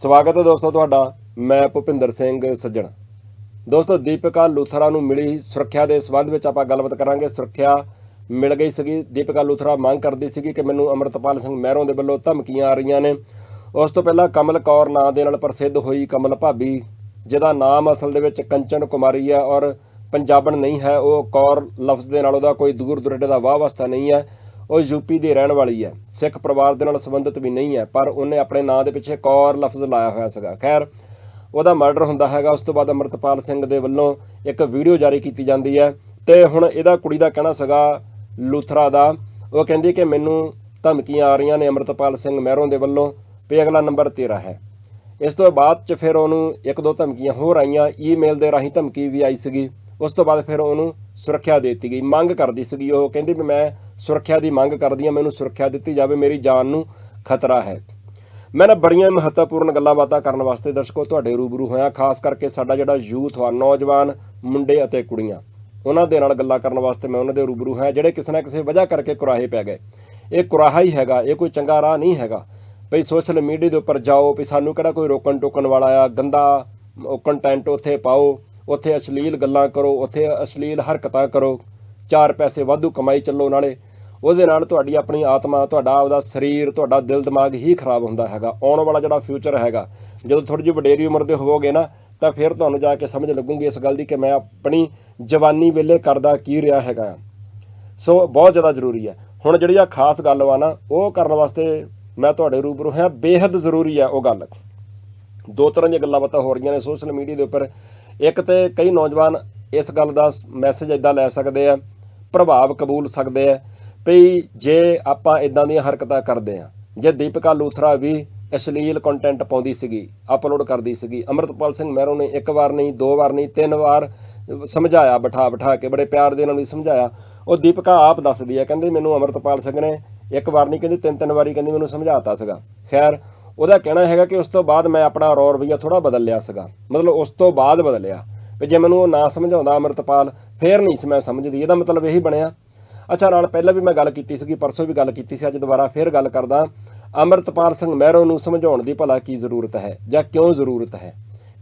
ਸਵਾਗਤ ਹੈ ਦੋਸਤੋ ਤੁਹਾਡਾ, ਮੈਂ ਭੁਪਿੰਦਰ ਸਿੰਘ ਸੱਜਣ। ਦੋਸਤੋ, ਦੀਪਿਕਾ ਲੂਥਰਾ ਨੂੰ ਮਿਲੀ ਸੁਰੱਖਿਆ ਦੇ ਸਬੰਧ ਵਿੱਚ ਆਪਾਂ ਗੱਲਬਾਤ ਕਰਾਂਗੇ। ਸੁਰੱਖਿਆ ਮਿਲ ਗਈ ਸੀਗੀ, ਦੀਪਿਕਾ ਲੂਥਰਾ ਮੰਗ ਕਰਦੀ ਸੀਗੀ ਕਿ ਮੈਨੂੰ ਅਮਰਤਪਾਲ ਸਿੰਘ ਮਹਿਰੋਂ ਦੇ ਵੱਲੋਂ ਧਮਕੀਆਂ ਆ ਰਹੀਆਂ ਨੇ। ਉਸ ਤੋਂ ਪਹਿਲਾਂ ਕਮਲ ਕੌਰ ਨਾਂ ਦੇ ਨਾਲ ਪ੍ਰਸਿੱਧ ਹੋਈ ਕਮਲ ਭਾਬੀ, ਜਿਹਦਾ ਨਾਮ ਅਸਲ ਦੇ ਵਿੱਚ ਕੰਚਨ ਕੁਮਾਰੀ ਹੈ ਔਰ ਪੰਜਾਬਣ ਨਹੀਂ ਹੈ, ਉਹ ਕੌਰ ਲਫ਼ਜ਼ ਦੇ ਨਾਲ ਉਹਦਾ ਕੋਈ ਦੂਰ ਦੁਰਾਡੇ ਦਾ ਵਾਹ ਵਾਸਤਾ ਨਹੀਂ ਹੈ। ਉਹ ਯੂਪੀ ਦੀ ਰਹਿਣ ਵਾਲੀ ਹੈ। ਸਿੱਖ ਪਰਿਵਾਰ ਦੇ ਨਾਲ ਸੰਬੰਧਿਤ ਵੀ ਨਹੀਂ ਹੈ, ਪਰ ਉਹਨੇ ਆਪਣੇ ਨਾਂ ਦੇ ਪਿੱਛੇ ਕੌਰ ਲਫ਼ਜ਼ ਲਾਇਆ ਹੋਇਆ ਸੀਗਾ। ਖੈਰ, ਉਹਦਾ ਮਰਡਰ ਹੁੰਦਾ ਹੈਗਾ, ਉਸ ਤੋਂ ਬਾਅਦ ਅਮਰਤਪਾਲ ਸਿੰਘ ਦੇ ਵੱਲੋਂ ਇੱਕ ਵੀਡੀਓ ਜਾਰੀ ਕੀਤੀ ਜਾਂਦੀ ਹੈ ਤੇ ਹੁਣ ਇਹਦਾ ਕੁੜੀ ਦਾ ਕਹਿਣਾ ਸੀਗਾ ਲੂਥਰਾ ਦਾ, ਉਹ ਕਹਿੰਦੀ ਕਿ ਮੈਨੂੰ ਧਮਕੀਆਂ ਆ ਰਹੀਆਂ ਨੇ ਅਮਰਤਪਾਲ ਸਿੰਘ ਮਹਿਰੋਂ ਦੇ ਵੱਲੋਂ ਵੀ ਅਗਲਾ ਨੰਬਰ ਤੇਰਾ ਹੈ। ਇਸ ਤੋਂ ਬਾਅਦ ਚ ਫਿਰ ਉਹਨੂੰ ਇੱਕ ਦੋ ਧਮਕੀਆਂ ਹੋਰ ਆਈਆਂ ਈਮੇਲ ਦੇ ਰਾਹੀਂ ਧਮਕੀ ਵੀ ਆਈ ਸੀਗੀ। ਉਸ ਤੋਂ ਬਾਅਦ ਫਿਰ ਉਹਨੂੰ ਸੁਰੱਖਿਆ ਦਿੱਤੀ ਗਈ, ਮੰਗ ਕਰਦੀ ਸੀਗੀ ਉਹ, ਕਹਿੰਦੀ ਵੀ ਮੈਂ ਸੁਰੱਖਿਆ ਦੀ ਮੰਗ ਕਰਦੀ ਹਾਂ, ਮੈਨੂੰ ਸੁਰੱਖਿਆ ਦਿੱਤੀ ਜਾਵੇ, ਮੇਰੀ ਜਾਨ ਨੂੰ ਖਤਰਾ ਹੈ। ਮੈਂ ਨਾ ਬੜੀਆਂ ਮਹੱਤਵਪੂਰਨ ਗੱਲਾਂ ਬਾਤਾਂ ਕਰਨ ਵਾਸਤੇ ਦਰਸ਼ਕੋ ਤੁਹਾਡੇ ਰੂਬਰੂ ਹੋਇਆ, ਖਾਸ ਕਰਕੇ ਸਾਡਾ ਜਿਹੜਾ ਯੂਥ ਆ ਨੌਜਵਾਨ, ਮੁੰਡੇ ਅਤੇ ਕੁੜੀਆਂ, ਉਹਨਾਂ ਦੇ ਨਾਲ ਗੱਲਾਂ ਕਰਨ ਵਾਸਤੇ ਮੈਂ ਉਹਨਾਂ ਦੇ ਰੂਬਰੂ ਹਾਂ ਜਿਹੜੇ ਕਿਸੇ ਨਾ ਕਿਸੇ ਵਜ੍ਹਾ ਕਰਕੇ ਕੁਰਾਹੇ ਪੈ ਗਏ। ਇਹ ਕੁਰਾਹਾ ਹੀ ਹੈਗਾ, ਇਹ ਕੋਈ ਚੰਗਾ ਰਾਹ ਨਹੀਂ ਹੈਗਾ। ਭਈ ਸੋਸ਼ਲ ਮੀਡੀਆ ਦੇ ਉੱਪਰ ਜਾਓ ਵੀ ਸਾਨੂੰ ਕਿਹੜਾ ਕੋਈ ਰੋਕਣ ਟੋਕਣ ਵਾਲਾ ਆ, ਗੰਦਾ ਕੰਟੈਂਟ ਉੱਥੇ ਪਾਓ ਉੱਥੇ ਅਸ਼ਲੀਲ ਗੱਲਾਂ ਕਰੋ, ਉੱਥੇ ਅਸ਼ਲੀਲ ਹਰਕਤਾਂ ਕਰੋ, ਚਾਰ ਪੈਸੇ ਵਾਧੂ ਕਮਾਈ ਚੱਲੋ ਨਾਲੇ। ਉਹਦੇ ਨਾਲ ਤੁਹਾਡੀ ਆਪਣੀ ਆਤਮਾ, ਤੁਹਾਡਾ ਆਪਦਾ ਸਰੀਰ, ਤੁਹਾਡਾ ਦਿਲ, ਦਿਮਾਗ ਹੀ ਖਰਾਬ ਹੁੰਦਾ ਹੈਗਾ। ਆਉਣ ਵਾਲਾ ਜਿਹੜਾ ਫਿਊਚਰ ਹੈਗਾ, ਜਦੋਂ ਥੋੜੀ ਜਿਹੀ ਵਡੇਰੀ ਉਮਰ ਦੇ ਹੋਵੋਗੇ ਨਾ, ਤਾਂ ਫਿਰ ਤੁਹਾਨੂੰ ਜਾ ਕੇ ਸਮਝ ਲੱਗੂਗੀ ਇਸ ਗੱਲ ਦੀ ਕਿ ਮੈਂ ਆਪਣੀ ਜਵਾਨੀ ਵੇਲੇ ਕਰਦਾ ਕੀ ਰਿਹਾ ਹੈਗਾ। ਸੋ ਬਹੁਤ ਜ਼ਿਆਦਾ ਜ਼ਰੂਰੀ ਹੈ। ਹੁਣ ਜਿਹੜੀ ਆ ਖਾਸ ਗੱਲ ਵਾ ਨਾ, ਉਹ ਕਰਨ ਵਾਸਤੇ ਮੈਂ ਤੁਹਾਡੇ ਰੂਬਰੂ ਹਾਂ। ਬੇहद ਜ਼ਰੂਰੀ ਹੈ ਉਹ ਗੱਲ। ਦੋ ਤਰ੍ਹਾਂ ਦੀਆਂ ਗੱਲਾਂ ਬਾਤਾਂ ਹੋ ਰਹੀਆਂ ਨੇ ਸੋਸ਼ਲ ਮੀਡੀਆ ਦੇ ਉੱਪਰ। ਇੱਕ ਤੇ ਕਈ ਨੌਜਵਾਨ ਇਸ ਗੱਲ ਦਾ ਮੈਸੇਜ ਇਦਾਂ ਲੈ ਸਕਦੇ ਆ, ਪ੍ਰਭਾਵ ਕਬੂਲ ਸਕਦੇ ਆ ਵੀ ਜੇ ਆਪਾਂ ਇਦਾਂ ਦੀਆਂ ਹਰਕਤਾਂ ਕਰਦੇ ਆ, ਜੇ ਦੀਪਿਕਾ ਲੂਥਰਾ ਵੀ ਅਸ਼ਲੀਲ ਕੰਟੈਂਟ ਪਾਉਂਦੀ ਸੀਗੀ ਅਪਲੋਡ ਕਰਦੀ ਸੀਗੀ, ਅਮਰਤਪਾਲ ਸਿੰਘ ਮਹਿਰੋਂ ਨੇ ਇੱਕ ਵਾਰ ਨਹੀਂ, ਦੋ ਵਾਰ ਨਹੀਂ, ਤਿੰਨ ਵਾਰ ਸਮਝਾਇਆ ਬਿਠਾ ਬਿਠਾ ਕੇ, ਬੜੇ ਪਿਆਰ ਦੇ ਨਾਲ ਵੀ ਸਮਝਾਇਆ। ਉਹ ਦੀਪਿਕਾ ਆਪ ਦੱਸਦੀ ਹੈ ਕਹਿੰਦੀ ਮੈਨੂੰ ਅਮਰਤਪਾਲ ਸਿੰਘ ਨੇ ਇੱਕ ਵਾਰ ਨਹੀਂ, ਕਹਿੰਦੀ ਤਿੰਨ ਤਿੰਨ ਵਾਰੀ ਕਹਿੰਦੀ ਮੈਨੂੰ ਸਮਝਾਤਾ ਸੀਗਾ। ਖੈਰ ਉਹਦਾ ਕਹਿਣਾ ਹੈਗਾ ਕਿ ਉਸ ਤੋਂ ਬਾਅਦ ਮੈਂ ਆਪਣਾ ਰੌਰ ਰਵਈਆ ਥੋੜਾ ਬਦਲ ਲਿਆ ਸੀਗਾ। ਮਤਲਬ ਉਸ ਤੋਂ ਬਾਅਦ ਬਦਲਿਆ। ਵੀ ਜੇ ਮੈਨੂੰ ਉਹ ਨਾ ਸਮਝਾਉਂਦਾ ਅਮਰਤਪਾਲ, ਫੇਰ ਨਹੀਂ ਸੀ ਮੈਂ ਸਮਝਦੀ। ਇਹਦਾ ਮਤਲਬ ਇਹੀ ਬਣਿਆ। ਅੱਛਾ, ਨਾਲ ਪਹਿਲਾਂ ਵੀ ਮੈਂ ਗੱਲ ਕੀਤੀ ਸੀਗੀ, ਪਰਸੋਂ ਵੀ ਗੱਲ ਕੀਤੀ ਸੀ, ਅੱਜ ਦੁਬਾਰਾ ਫੇਰ ਗੱਲ ਕਰਦਾ। ਅਮਰਤਪਾਲ ਸਿੰਘ ਮਹਿਰੋ ਨੂੰ ਸਮਝਾਉਣ ਦੀ ਭਲਾ ਕੀ ਜ਼ਰੂਰਤ ਹੈ ਜਾਂ ਕਿਉਂ ਜ਼ਰੂਰਤ ਹੈ?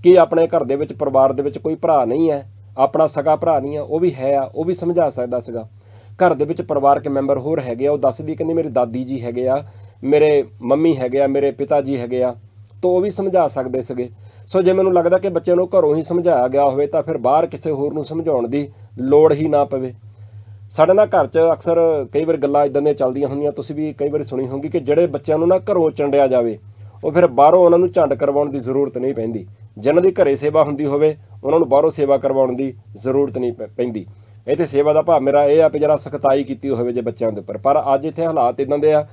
ਕਿ ਆਪਣੇ ਘਰ ਦੇ ਵਿੱਚ, ਪਰਿਵਾਰ ਦੇ ਵਿੱਚ ਕੋਈ ਭਰਾ ਨਹੀਂ ਹੈ? ਆਪਣਾ ਸਗਾ ਭਰਾ ਨਹੀਂ ਆ ਉਹ ਵੀ ਹੈ ਆ, ਉਹ ਵੀ ਸਮਝਾ ਸਕਦਾ ਸੀਗਾ। ਘਰ ਦੇ ਵਿੱਚ ਪਰਿਵਾਰਕ ਮੈਂਬਰ ਹੋਰ ਹੈਗੇ ਆ, ਉਹ ਦੱਸਦੀ ਕਹਿੰਦੀ, ਮੇਰੀ ਦਾਦੀ ਜੀ ਹੈਗੇ ਆ ਮੇਰੇ ਮੰਮੀ ਹੈਗੇ ਆ, ਮੇਰੇ ਪਿਤਾ ਜੀ ਹੈਗੇ ਆ, ਤਾਂ ਉਹ ਵੀ ਸਮਝਾ ਸਕਦੇ ਸੀਗੇ। ਸੋ ਜੇ ਮੈਨੂੰ ਲੱਗਦਾ ਕਿ ਬੱਚੇ ਨੂੰ ਘਰੋਂ ਹੀ ਸਮਝਾਇਆ ਗਿਆ ਹੋਵੇ, ਤਾਂ ਫਿਰ ਬਾਹਰ ਕਿਸੇ ਹੋਰ ਨੂੰ ਸਮਝਾਉਣ ਦੀ ਲੋੜ ਹੀ ਨਾ ਪਵੇ। ਸਾਡੇ ਨਾਲ ਘਰ 'ਚ ਅਕਸਰ ਕਈ ਵਾਰ ਗੱਲਾਂ ਇਦਾਂ ਦੀਆਂ ਚੱਲਦੀਆਂ ਹੁੰਦੀਆਂ, ਤੁਸੀਂ ਵੀ ਕਈ ਵਾਰੀ ਸੁਣੀ ਹੋਊਗੀ ਕਿ ਜਿਹੜੇ ਬੱਚਿਆਂ ਨੂੰ ਨਾ ਘਰੋਂ ਚੰਡਿਆ ਜਾਵੇ, ਉਹ ਫਿਰ ਬਾਹਰੋਂ ਉਹਨਾਂ ਨੂੰ ਝੰਡ ਕਰਵਾਉਣ ਦੀ ਜ਼ਰੂਰਤ ਨਹੀਂ ਪੈਂਦੀ। ਜਿਨ੍ਹਾਂ ਦੀ ਘਰੇ ਸੇਵਾ ਹੁੰਦੀ ਹੋਵੇ, ਉਹਨਾਂ ਨੂੰ ਬਾਹਰੋਂ ਸੇਵਾ ਕਰਵਾਉਣ ਦੀ ਜ਼ਰੂਰਤ ਨਹੀਂ ਪੈਂਦੀ। ਇੱਥੇ ਸੇਵਾ ਦਾ ਭਾਵ ਮੇਰਾ ਇਹ ਆ ਕਿ ਜਰਾ ਸਖਤਾਈ ਕੀਤੀ ਹੋਵੇ ਜੇ ਬੱਚਿਆਂ ਦੇ ਉੱਪਰ। ਪਰ ਅੱਜ ਇੱਥੇ ਹਾਲਾਤ ਇਦਾਂ ਦੇ ਆ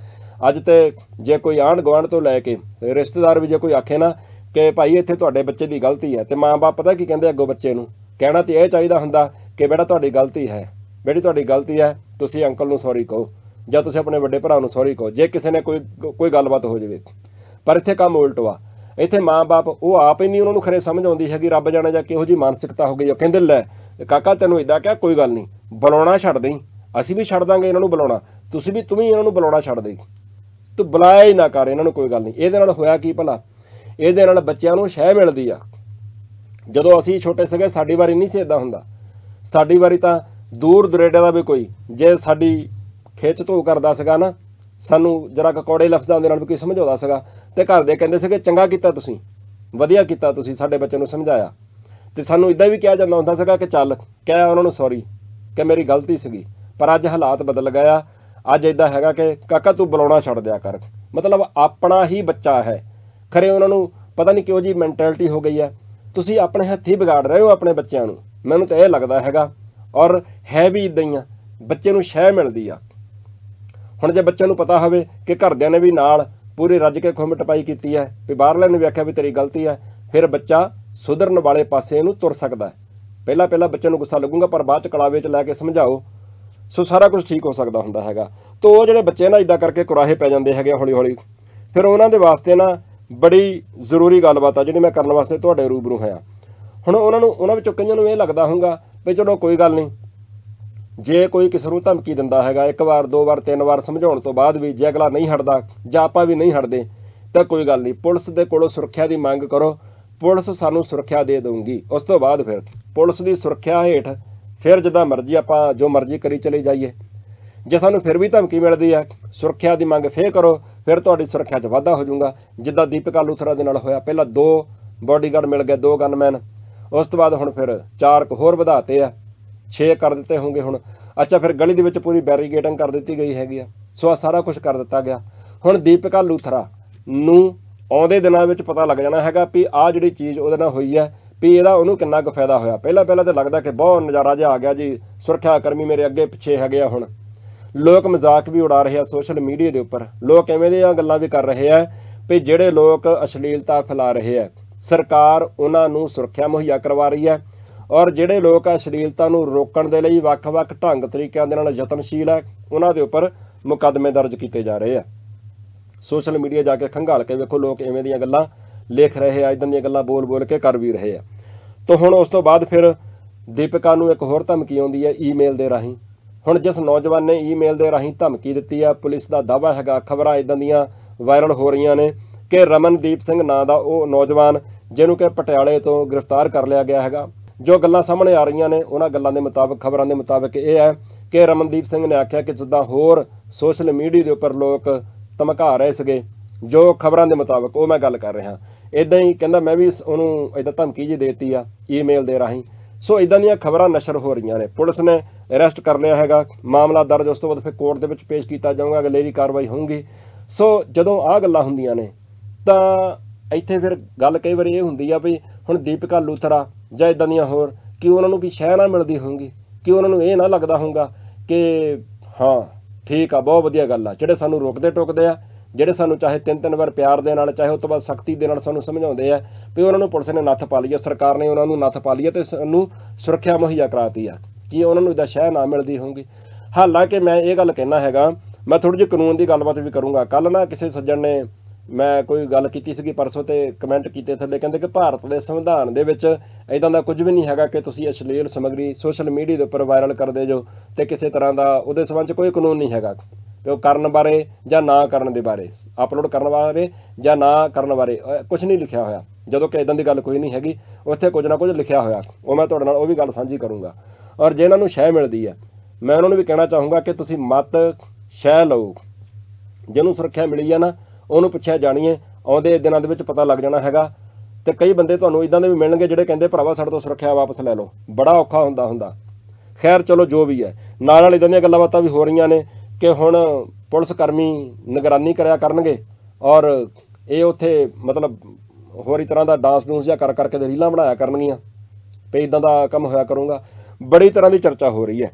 ਅੱਜ ਤੇ ਜੇ ਕੋਈ ਆਂਢ ਗੁਆਂਢ ਤੋਂ ਲੈ ਕੇ ਰਿਸ਼ਤੇਦਾਰ ਵੀ ਜੇ ਕੋਈ ਆਖੇ ਨਾ ਕਿ ਭਾਈ ਇੱਥੇ ਤੁਹਾਡੇ ਬੱਚੇ ਦੀ ਗਲਤੀ ਹੈ ਤੇ ਮਾਂ-ਬਾਪ ਪਤਾ ਕੀ ਕਹਿੰਦੇ ਅੱਗੋਂ ਬੱਚੇ ਨੂੰ? ਕਹਿਣਾ ਤੇ ਇਹ ਚਾਹੀਦਾ ਹੁੰਦਾ ਕਿ ਬੇਟਾ ਤੁਹਾਡੀ ਗਲਤੀ ਹੈ। ਬੇਟੀ ਤੁਹਾਡੀ ਗਲਤੀ ਹੈ, ਤੁਸੀਂ ਅੰਕਲ ਨੂੰ ਸੌਰੀ ਕਹੋ ਜਾਂ ਤੁਸੀਂ ਆਪਣੇ ਵੱਡੇ ਭਰਾ ਨੂੰ ਸੌਰੀ ਕਹੋ, ਜੇ ਕਿਸੇ ਨੇ ਕੋਈ ਕੋਈ ਗੱਲਬਾਤ ਹੋ ਜਾਵੇ। ਪਰ ਇੱਥੇ ਕੰਮ ਉਲਟ ਵਾ। ਇੱਥੇ ਮਾਂ-ਬਾਪ ਉਹ ਆਪ ਹੀ ਨਹੀਂ ਉਹਨਾਂ ਨੂੰ ਖਰੇ ਸਮਝ ਆਉਂਦੀ ਹੈਗੀ, ਰੱਬ ਜਾਣੇ ਜਾਂ ਕਿਹੋ ਜੀ ਮਾਨਸਿਕਤਾ ਹੋ ਗਈ ਉਹ ਕਹਿੰਦੇ, ਲੈ, ਕਾਕਾ ਤੈਨੂੰ ਇਦਾਂ ਕਿਹਾ, ਕੋਈ ਗੱਲ ਨਹੀਂ। ਬੁਲਾਉਣਾ ਛੱਡ ਦੇਈ। ਅਸੀਂ ਵੀ ਛੱਡ ਦਾਂਗੇ ਇਹਨਾਂ ਨੂੰ ਬੁਲਾਉਣਾ। ਤੁਸੀਂ ਵੀ, ਤੂੰ ਵੀ ਇਹਨਾਂ ਨੂੰ ਬੁਲਾਉਣਾ ਛੱਡ ਦੇਈ। ਤੂੰ ਬੁਲਾਇਆ ਹੀ ਨਾ ਕਰ, ਇਹਨਾਂ ਨੂੰ ਕੋਈ ਗੱਲ ਨਹੀਂ। ਇਹਦੇ ਨਾਲ ਹੋਇਆ ਕੀ ਭਲਾ? ਇਹਦੇ ਨਾਲ ਬੱਚਿਆਂ ਨੂੰ ਸ਼ਹਿ ਮਿਲਦੀ ਆ। ਜਦੋਂ ਅਸੀਂ ਛੋਟੇ ਸੀਗੇ, ਸਾਡੀ ਵਾਰੀ ਨਹੀਂ ਸੀ ਇਦਾਂ ਹੁੰਦਾ। ਸਾਡੀ ਵਾਰੀ ਤਾਂ ਦੂਰ ਦਰੇਡੇ ਦਾ ਵੀ ਕੋਈ। ਜੇ ਸਾਡੀ ਖੇਚ ਧੂ ਕਰਦਾ ਸੀਗਾ ਨਾ, ਸਾਨੂੰ ਜਰਾ ਕਕੌੜੇ ਲਫ਼ਜ਼ਾਂ ਦੇ ਨਾਲ ਵੀ ਕੋਈ ਸਮਝਾਉਂਦਾ ਸੀਗਾ। ਤੇ ਘਰ ਦੇ ਕਹਿੰਦੇ ਸੀਗੇ, ਚੰਗਾ ਕੀਤਾ ਤੁਸੀਂ। ਵਧੀਆ ਕੀਤਾ ਤੁਸੀਂ, ਸਾਡੇ ਬੱਚੇ ਨੂੰ ਸਮਝਾਇਆ। ਤੇ ਸਾਨੂੰ ਇਦਾਂ ਵੀ ਕਿਹਾ ਜਾਂਦਾ ਹੁੰਦਾ ਸੀਗਾ ਕਿ ਚੱਲ, ਕਹਿ ਉਹਨਾਂ ਨੂੰ ਸੌਰੀ ਕਿ ਮੇਰੀ ਗਲਤੀ ਸੀਗੀ। ਪਰ ਅੱਜ ਹਾਲਾਤ ਬਦਲ ਗਏ ਆ। ਅੱਜ ਇਦਾਂ ਹੈਗਾ ਕਿ ਕਾਕਾ ਤੂੰ ਬੁਲਾਉਣਾ ਛੱਡ ਦਿਆ ਕਰ। ਮਤਲਬ ਆਪਣਾ ਹੀ ਬੱਚਾ ਹੈ। ਖਰੇ ਉਹਨਾਂ ਨੂੰ ਪਤਾ ਨਹੀਂ ਕਿਉਂ ਜੀ ਮੈਂਟੈਲਿਟੀ ਹੋ ਗਈ ਹੈ। ਤੁਸੀਂ ਆਪਣੇ ਹੱਥੀ ਵਿਗਾੜ ਰਹੇ ਹੋ ਆਪਣੇ ਬੱਚਿਆਂ ਨੂੰ। ਮੈਨੂੰ ਤਾਂ ਇਹ ਲੱਗਦਾ ਹੈਗਾ। ਔਰ ਹੈ ਵੀ ਇਦਾਂ ਹੀ ਆ। ਬੱਚੇ ਨੂੰ ਸ਼ਹਿ ਮਿਲਦੀ ਆ। ਹੁਣ ਜੇ ਬੱਚਿਆਂ ਨੂੰ ਪਤਾ ਹੋਵੇ ਕਿ ਘਰਦਿਆਂ ਨੇ ਵੀ ਨਾਲ ਪੂਰੀ ਰੱਜ ਕੇ ਖੁੰਮ ਟਪਾਈ ਕੀਤੀ ਹੈ ਵੀ ਬਾਹਰਲੇ ਨੇ ਵੀ ਆਖਿਆ ਵੀ ਤੇਰੀ ਗਲਤੀ ਹੈ, ਫਿਰ ਬੱਚਾ ਸੁਧਰਨ ਵਾਲੇ ਪਾਸੇ ਨੂੰ ਤੁਰ ਸਕਦਾ ਹੈ। ਪਹਿਲਾਂ ਪਹਿਲਾਂ ਬੱਚੇ ਨੂੰ ਗੁੱਸਾ ਲੱਗੂਗਾ, ਪਰ ਬਾਅਦ ਚ ਕਲਾਵੇ ਚ ਲੈ ਕੇ ਸਮਝਾਓ ਸੋ ਸਾਰਾ ਕੁਝ ਠੀਕ ਹੋ ਸਕਦਾ ਹੁੰਦਾ ਹੈਗਾ। ਤੋ ਉਹ ਜਿਹੜੇ ਬੱਚੇ ਨਾ ਇਦਾਂ ਕਰਕੇ ਕੁਰਾਹੇ ਪੈ ਜਾਂਦੇ ਹੈਗੇ ਹੌਲੀ ਹੌਲੀ ਫਿਰ ਉਹਨਾਂ ਦੇ ਵਾਸਤੇ ਨਾ ਬੜੀ ਜ਼ਰੂਰੀ ਗੱਲਬਾਤ ਆ ਜਿਹੜੀ ਮੈਂ ਕਰਨ ਵਾਸਤੇ ਤੁਹਾਡੇ ਰੂਬਰੂ ਹੋਇਆ। ਹੁਣ ਉਹਨਾਂ ਨੂੰ, ਉਹਨਾਂ ਵਿੱਚੋਂ ਕਈਆਂ ਨੂੰ ਇਹ ਲੱਗਦਾ ਹੋਊਗਾ ਵੀ ਚਲੋ ਕੋਈ ਗੱਲ ਨਹੀਂ, ਜੇ ਕੋਈ ਕਿਸੇ ਨੂੰ ਧਮਕੀ ਦਿੰਦਾ ਹੈਗਾ, ਇੱਕ ਵਾਰ, ਦੋ ਵਾਰ, ਤਿੰਨ ਵਾਰ ਸਮਝਾਉਣ ਤੋਂ ਬਾਅਦ ਵੀ ਜੇ ਅਗਲਾ ਨਹੀਂ ਹਟਦਾ ਜਾਂ ਆਪਾਂ ਵੀ ਨਹੀਂ ਹਟਦੇ, ਤਾਂ ਕੋਈ ਗੱਲ ਨਹੀਂ। ਪੁਲਿਸ ਦੇ ਕੋਲੋਂ ਸੁਰੱਖਿਆ ਦੀ ਮੰਗ ਕਰੋ। ਪੁਲਿਸ ਸਾਨੂੰ ਸੁਰੱਖਿਆ ਦੇ ਦਊਗੀ। ਉਸ ਤੋਂ ਬਾਅਦ ਫਿਰ ਪੁਲਿਸ ਦੀ ਸੁਰੱਖਿਆ ਹੇਠ ਫਿਰ ਜਿੱਦਾਂ ਮਰਜ਼ੀ ਆਪਾਂ ਜੋ ਮਰਜ਼ੀ ਕਰੀ ਚਲੇ ਜਾਈਏ। ਜੇ ਸਾਨੂੰ ਫਿਰ ਵੀ ਧਮਕੀ ਮਿਲਦੀ ਹੈ ਸੁਰੱਖਿਆ ਦੀ ਮੰਗ ਫੇਰ ਕਰੋ, ਫਿਰ ਤੁਹਾਡੀ ਸੁਰੱਖਿਆ 'ਚ ਵਾਧਾ ਹੋ ਜਾਊਗਾ। ਜਿੱਦਾਂ ਦੀਪਿਕਾ ਲੂਥਰਾ ਦੇ ਨਾਲ ਹੋਇਆ, ਪਹਿਲਾਂ ਦੋ ਬਾਡੀਗਾਰਡ ਮਿਲ ਗਏ, ਦੋ ਗਨਮੈਨ ਉਸ ਤੋਂ ਬਾਅਦ ਹੁਣ ਫਿਰ ਚਾਰ ਕੁ ਹੋਰ ਵਧਾਤੇ ਆ। 6 ਕਰ ਦਿੱਤੇ ਹੋਣਗੇ ਹੁਣ। ਅੱਛਾ, ਫਿਰ ਗਲੀ ਦੇ ਵਿੱਚ ਪੂਰੀ ਬੈਰੀਗੇਟਿੰਗ ਕਰ ਦਿੱਤੀ ਗਈ ਹੈਗੀ ਆ। ਸੋ ਆ ਸਾਰਾ ਕੁਝ ਕਰ ਦਿੱਤਾ ਗਿਆ। ਹੁਣ ਦੀਪਿਕਾ ਲੂਥਰਾ ਨੂੰ ਆਉਂਦੇ ਦਿਨਾਂ ਵਿੱਚ ਪਤਾ ਲੱਗ ਜਾਣਾ ਹੈਗਾ ਵੀ ਆ ਜਿਹੜੀ ਚੀਜ਼ ਉਹਦੇ ਨਾਲ ਹੋਈ ਹੈ ਵੀ ਇਹਦਾ ਉਹਨੂੰ ਕਿੰਨਾ ਕੁ ਫਾਇਦਾ ਹੋਇਆ? ਪਹਿਲਾਂ ਪਹਿਲਾਂ ਤਾਂ ਲੱਗਦਾ ਕਿ ਬਹੁਤ ਨਜ਼ਾਰਾ ਜਿਹਾ ਆ ਗਿਆ ਜੀ, ਸੁਰੱਖਿਆ ਕਰਮੀ ਮੇਰੇ ਅੱਗੇ ਪਿੱਛੇ ਹੈਗੇ ਆ ਹੁਣ। ਲੋਕ ਮਜ਼ਾਕ ਵੀ ਉਡਾ ਰਹੇ ਆ ਸੋਸ਼ਲ ਮੀਡੀਆ ਦੇ ਉੱਪਰ। ਲੋਕ ਐਵੇਂ ਦੀਆਂ ਗੱਲਾਂ ਵੀ ਕਰ ਰਹੇ ਆ ਵੀ ਜਿਹੜੇ ਲੋਕ ਅਸ਼ਲੀਲਤਾ ਫੈਲਾ ਰਹੇ ਆ। ਸਰਕਾਰ ਉਹਨਾਂ ਨੂੰ ਸੁਰੱਖਿਆ ਮੁਹੱਈਆ ਕਰਵਾ ਰਹੀ ਹੈ ਔਰ ਜਿਹੜੇ ਲੋਕ ਅਸ਼ਲੀਲਤਾ ਨੂੰ ਰੋਕਣ ਦੇ ਲਈ ਵੱਖ-ਵੱਖ ਢੰਗ ਤਰੀਕਿਆਂ ਦੇ ਨਾਲ ਯਤਨਸ਼ੀਲ ਹੈ ਉਹਨਾਂ ਦੇ ਉੱਪਰ ਮੁਕੱਦਮੇ ਦਰਜ ਕੀਤੇ ਜਾ ਰਹੇ ਆ। ਸੋਸ਼ਲ ਮੀਡੀਆ ਜਾ ਕੇ ਖੰਗਾਲ ਕੇ ਵੇਖੋ, ਲੋਕ ਐਵੇਂ ਦੀਆਂ ਗੱਲਾਂ ਲਿਖ ਰਹੇ ਆ ਇਦਾਂ ਦੀਆਂ ਗੱਲਾਂ ਬੋਲ-ਬੋਲ ਕੇ ਕਰ ਵੀ ਰਹੇ ਆ। ਤਾਂ ਹੁਣ ਉਸ ਤੋਂ ਬਾਅਦ ਫਿਰ ਦੀਪਿਕਾ ਨੂੰ ਇੱਕ ਹੋਰ ਧਮਕੀ ਆਉਂਦੀ ਹੈ ਈਮੇਲ ਦੇ ਰਾਹੀਂ। ਹੁਣ ਜਿਸ ਨੌਜਵਾਨ ਨੇ ਈਮੇਲ ਦੇ ਰਾਹੀਂ ਧਮਕੀ ਦਿੱਤੀ ਆ, ਪੁਲਿਸ ਦਾ ਦਾਅਵਾ ਹੈਗਾ, ਖਬਰਾਂ ਇਦਾਂ ਦੀਆਂ ਵਾਇਰਲ ਹੋ ਰਹੀਆਂ ਨੇ ਕਿ ਰਮਨਦੀਪ ਸਿੰਘ ਨਾਂ ਦਾ ਉਹ ਨੌਜਵਾਨ, ਜਿਹਨੂੰ ਕਿ ਪਟਿਆਲੇ ਤੋਂ ਗ੍ਰਿਫਤਾਰ ਕਰ ਲਿਆ ਗਿਆ ਹੈਗਾ। ਜੋ ਗੱਲਾਂ ਸਾਹਮਣੇ ਆ ਰਹੀਆਂ ਨੇ, ਉਹਨਾਂ ਗੱਲਾਂ ਦੇ ਮੁਤਾਬਕ, ਖਬਰਾਂ ਦੇ ਮੁਤਾਬਕ ਇਹ ਹੈ ਕਿ ਰਮਨਦੀਪ ਸਿੰਘ ਨੇ ਆਖਿਆ ਕਿ ਜਿੱਦਾਂ ਹੋਰ ਸੋਸ਼ਲ ਮੀਡੀਆ ਦੇ ਉੱਪਰ ਲੋਕ ਧਮਕਾ ਰਹੇ ਸੀਗੇ ਜੋ ਖਬਰਾਂ ਦੇ ਮੁਤਾਬਕ ਉਹ ਮੈਂ ਗੱਲ ਕਰ ਰਿਹਾ। ਇਦਾਂ ਹੀ ਕਹਿੰਦਾ ਮੈਂ ਵੀ ਇਸ- ਉਹਨੂੰ ਇਦਾਂ ਧਮਕੀ ਜੀ ਦੇਤੀ ਆ ਈਮੇਲ ਦੇ ਰਾਹੀਂ। ਸੋ ਇਦਾਂ ਦੀਆਂ ਖਬਰਾਂ ਨਸ਼ਰ ਹੋ ਰਹੀਆਂ ਨੇ। ਪੁਲਿਸ ਨੇ ਅਰੈਸਟ ਕਰ ਲਿਆ ਹੈਗਾ। ਮਾਮਲਾ ਦਰਜ ਉਸ ਤੋਂ ਬਾਅਦ ਫਿਰ ਕੋਰਟ ਦੇ ਵਿੱਚ ਪੇਸ਼ ਕੀਤਾ ਜਾਊਗਾ। ਅਗਲੇਰੀ ਕਾਰਵਾਈ ਹੋਊਗੀ। ਸੋ ਜਦੋਂ ਆਹ ਗੱਲਾਂ ਹੁੰਦੀਆਂ ਨੇ, ਤਾਂ ਇੱਥੇ ਫਿਰ ਗੱਲ ਕਈ ਵਾਰੀ ਇਹ ਹੁੰਦੀ ਆ ਵੀ ਹੁਣ ਦੀਪਿਕਾ ਲੂਥਰਾ ਜਾਂ ਇਦਾਂ ਦੀਆਂ ਹੋਰ ਕਿ ਉਹਨਾਂ ਨੂੰ ਵੀ ਸ਼ਹਿ ਨਾ ਮਿਲਦੀ ਹੋਊਗੀ, ਕਿ ਉਹਨਾਂ ਨੂੰ ਇਹ ਨਾ ਲੱਗਦਾ ਹੋਊਗਾ ਕਿ ਹਾਂ, ਠੀਕ ਆ, ਬਹੁਤ ਵਧੀਆ ਗੱਲ ਆ। ਜਿਹੜੇ ਸਾਨੂੰ ਰੋਕਦੇ ਟੋਕਦੇ ਆ ਜਿਹੜੇ ਸਾਨੂੰ ਚਾਹੇ ਤਿੰਨ ਤਿੰਨ ਵਾਰ ਪਿਆਰ ਦੇ ਨਾਲ, ਚਾਹੇ ਉਸ ਤੋਂ ਬਾਅਦ ਸਖਤੀ ਦੇ ਨਾਲ ਸਾਨੂੰ ਸਮਝਾਉਂਦੇ ਆ ਵੀ ਉਹਨਾਂ ਨੂੰ ਪੁਲਿਸ ਨੇ ਨੱਥ ਪਾ ਲਈ ਆ, ਸਰਕਾਰ ਨੇ ਉਹਨਾਂ ਨੂੰ ਨੱਥ ਪਾ ਲਈ ਆ ਤੇ ਸਾਨੂੰ ਸੁਰੱਖਿਆ ਮੁਹੱਈਆ ਕਰਾਤੀ ਆ, ਕੀ ਉਹਨਾਂ ਨੂੰ ਇਹਦਾ ਸ਼ਹਿ ਨਾ ਮਿਲਦੀ ਹੋਊਗੀ। ਹਾਲਾਂਕਿ ਮੈਂ ਇਹ ਗੱਲ ਕਹਿਣਾ ਹੈਗਾ, ਮੈਂ ਥੋੜੀ ਜਿਹੀ ਕਾਨੂੰਨ ਦੀ ਗੱਲਬਾਤ ਵੀ ਕਰੂੰਗਾ। ਕੱਲ ਨਾ ਕਿਸੇ ਸੱਜਣ ਨੇ ਮੈਂ ਕੋਈ ਗੱਲ ਕੀਤੀ ਸੀਗੀ ਪਰਸੋਂ ਤੇ ਕਮੈਂਟ ਕੀਤੇ ਥੱਲੇ, ਕਹਿੰਦੇ ਕਿ ਭਾਰਤ ਦੇ ਸੰਵਿਧਾਨ ਦੇ ਵਿੱਚ ਇਦਾਂ ਦਾ ਕੁਝ ਵੀ ਨਹੀਂ ਹੈਗਾ ਕਿ ਤੁਸੀਂ ਅਸ਼ਲੀਲ ਸਮੱਗਰੀ ਸੋਸ਼ਲ ਮੀਡੀਆ ਦੇ ਉੱਪਰ ਵਾਇਰਲ ਕਰਦੇ ਜੋ ਤੇ ਕਿਸੇ ਤਰ੍ਹਾਂ ਦਾ ਉਹਦੇ ਸੰਬੰਧ 'ਚ ਕੋਈ ਕਾਨੂੰਨ ਨਹੀਂ ਹੈਗਾ। ਤੇ ਉਹ ਕਰਨ ਬਾਰੇ ਜਾਂ ਨਾ ਕਰਨ ਦੇ ਬਾਰੇ ਅਪਲੋਡ ਕਰਨ ਬਾਰੇ ਜਾਂ ਨਾ ਕਰਨ ਬਾਰੇ ਕੁਝ ਨਹੀਂ ਲਿਖਿਆ ਹੋਇਆ। ਜਦੋਂ ਕਿ ਇਦਾਂ ਦੀ ਗੱਲ ਕੋਈ ਨਹੀਂ ਹੈਗੀ, ਉੱਥੇ ਕੁਝ ਨਾ ਕੁਝ ਲਿਖਿਆ ਹੋਇਆ। ਉਹ ਮੈਂ ਤੁਹਾਡੇ ਨਾਲ ਉਹ ਵੀ ਗੱਲ ਸਾਂਝੀ ਕਰੂੰਗਾ। ਔਰ ਜੇ ਇਹਨਾਂ ਨੂੰ ਸ਼ੈ ਮਿਲਦੀ ਹੈ, ਮੈਂ ਉਹਨਾਂ ਨੂੰ ਵੀ ਕਹਿਣਾ ਚਾਹੂੰਗਾ ਕਿ ਤੁਸੀਂ ਮਤ ਸ਼ੈ ਲਓ। ਜਿਹਨੂੰ ਸੁਰੱਖਿਆ ਮਿਲੀ ਹੈ ਨਾ, ਉਹਨੂੰ ਪੁੱਛਿਆ ਜਾਣੀਏ, ਆਉਂਦੇ ਦਿਨਾਂ ਦੇ ਵਿੱਚ ਪਤਾ ਲੱਗ ਜਾਣਾ ਹੈਗਾ। ਤੇ ਕਈ ਬੰਦੇ ਤੁਹਾਨੂੰ ਇਦਾਂ ਦੇ ਵੀ ਮਿਲਣਗੇ ਜਿਹੜੇ ਕਹਿੰਦੇ, ਭਰਾਵਾ, ਸਾਡੇ ਤੋਂ ਸੁਰੱਖਿਆ ਵਾਪਸ ਲੈ ਲਓ। ਬੜਾ ਔਖਾ ਹੁੰਦਾ ਹੁੰਦਾ। ਖੈਰ, ਚਲੋ ਜੋ ਵੀ ਹੈ। ਨਾਲ ਨਾਲ ਇਦਾਂ ਦੀਆਂ ਗੱਲਾਂ ਬਾਤਾਂ ਵੀ ਹੋ ਰਹੀਆਂ ਨੇ। ਕਿ ਹੁਣ ਪੁਲਿਸ ਕਰਮੀ ਨਿਗਰਾਨੀ ਕਰਿਆ ਕਰਨਗੇ ਔਰ ਇਹ ਉੱਥੇ ਮਤਲਬ ਹੋਰ ਹੀ ਤਰ੍ਹਾਂ ਦਾ ਡਾਂਸ ਡੂੰਸ ਜਾਂ ਕਰ ਕਰਕੇ ਤੇ ਰੀਲਾਂ ਬਣਾਇਆ ਕਰਨਗੀਆਂ ਤੇ ਇਦਾਂ ਦਾ ਕੰਮ ਹੋਇਆ ਕਰੂੰਗਾ। ਬੜੀ ਤਰ੍ਹਾਂ ਦੀ ਚਰਚਾ ਹੋ ਰਹੀ ਹੈ।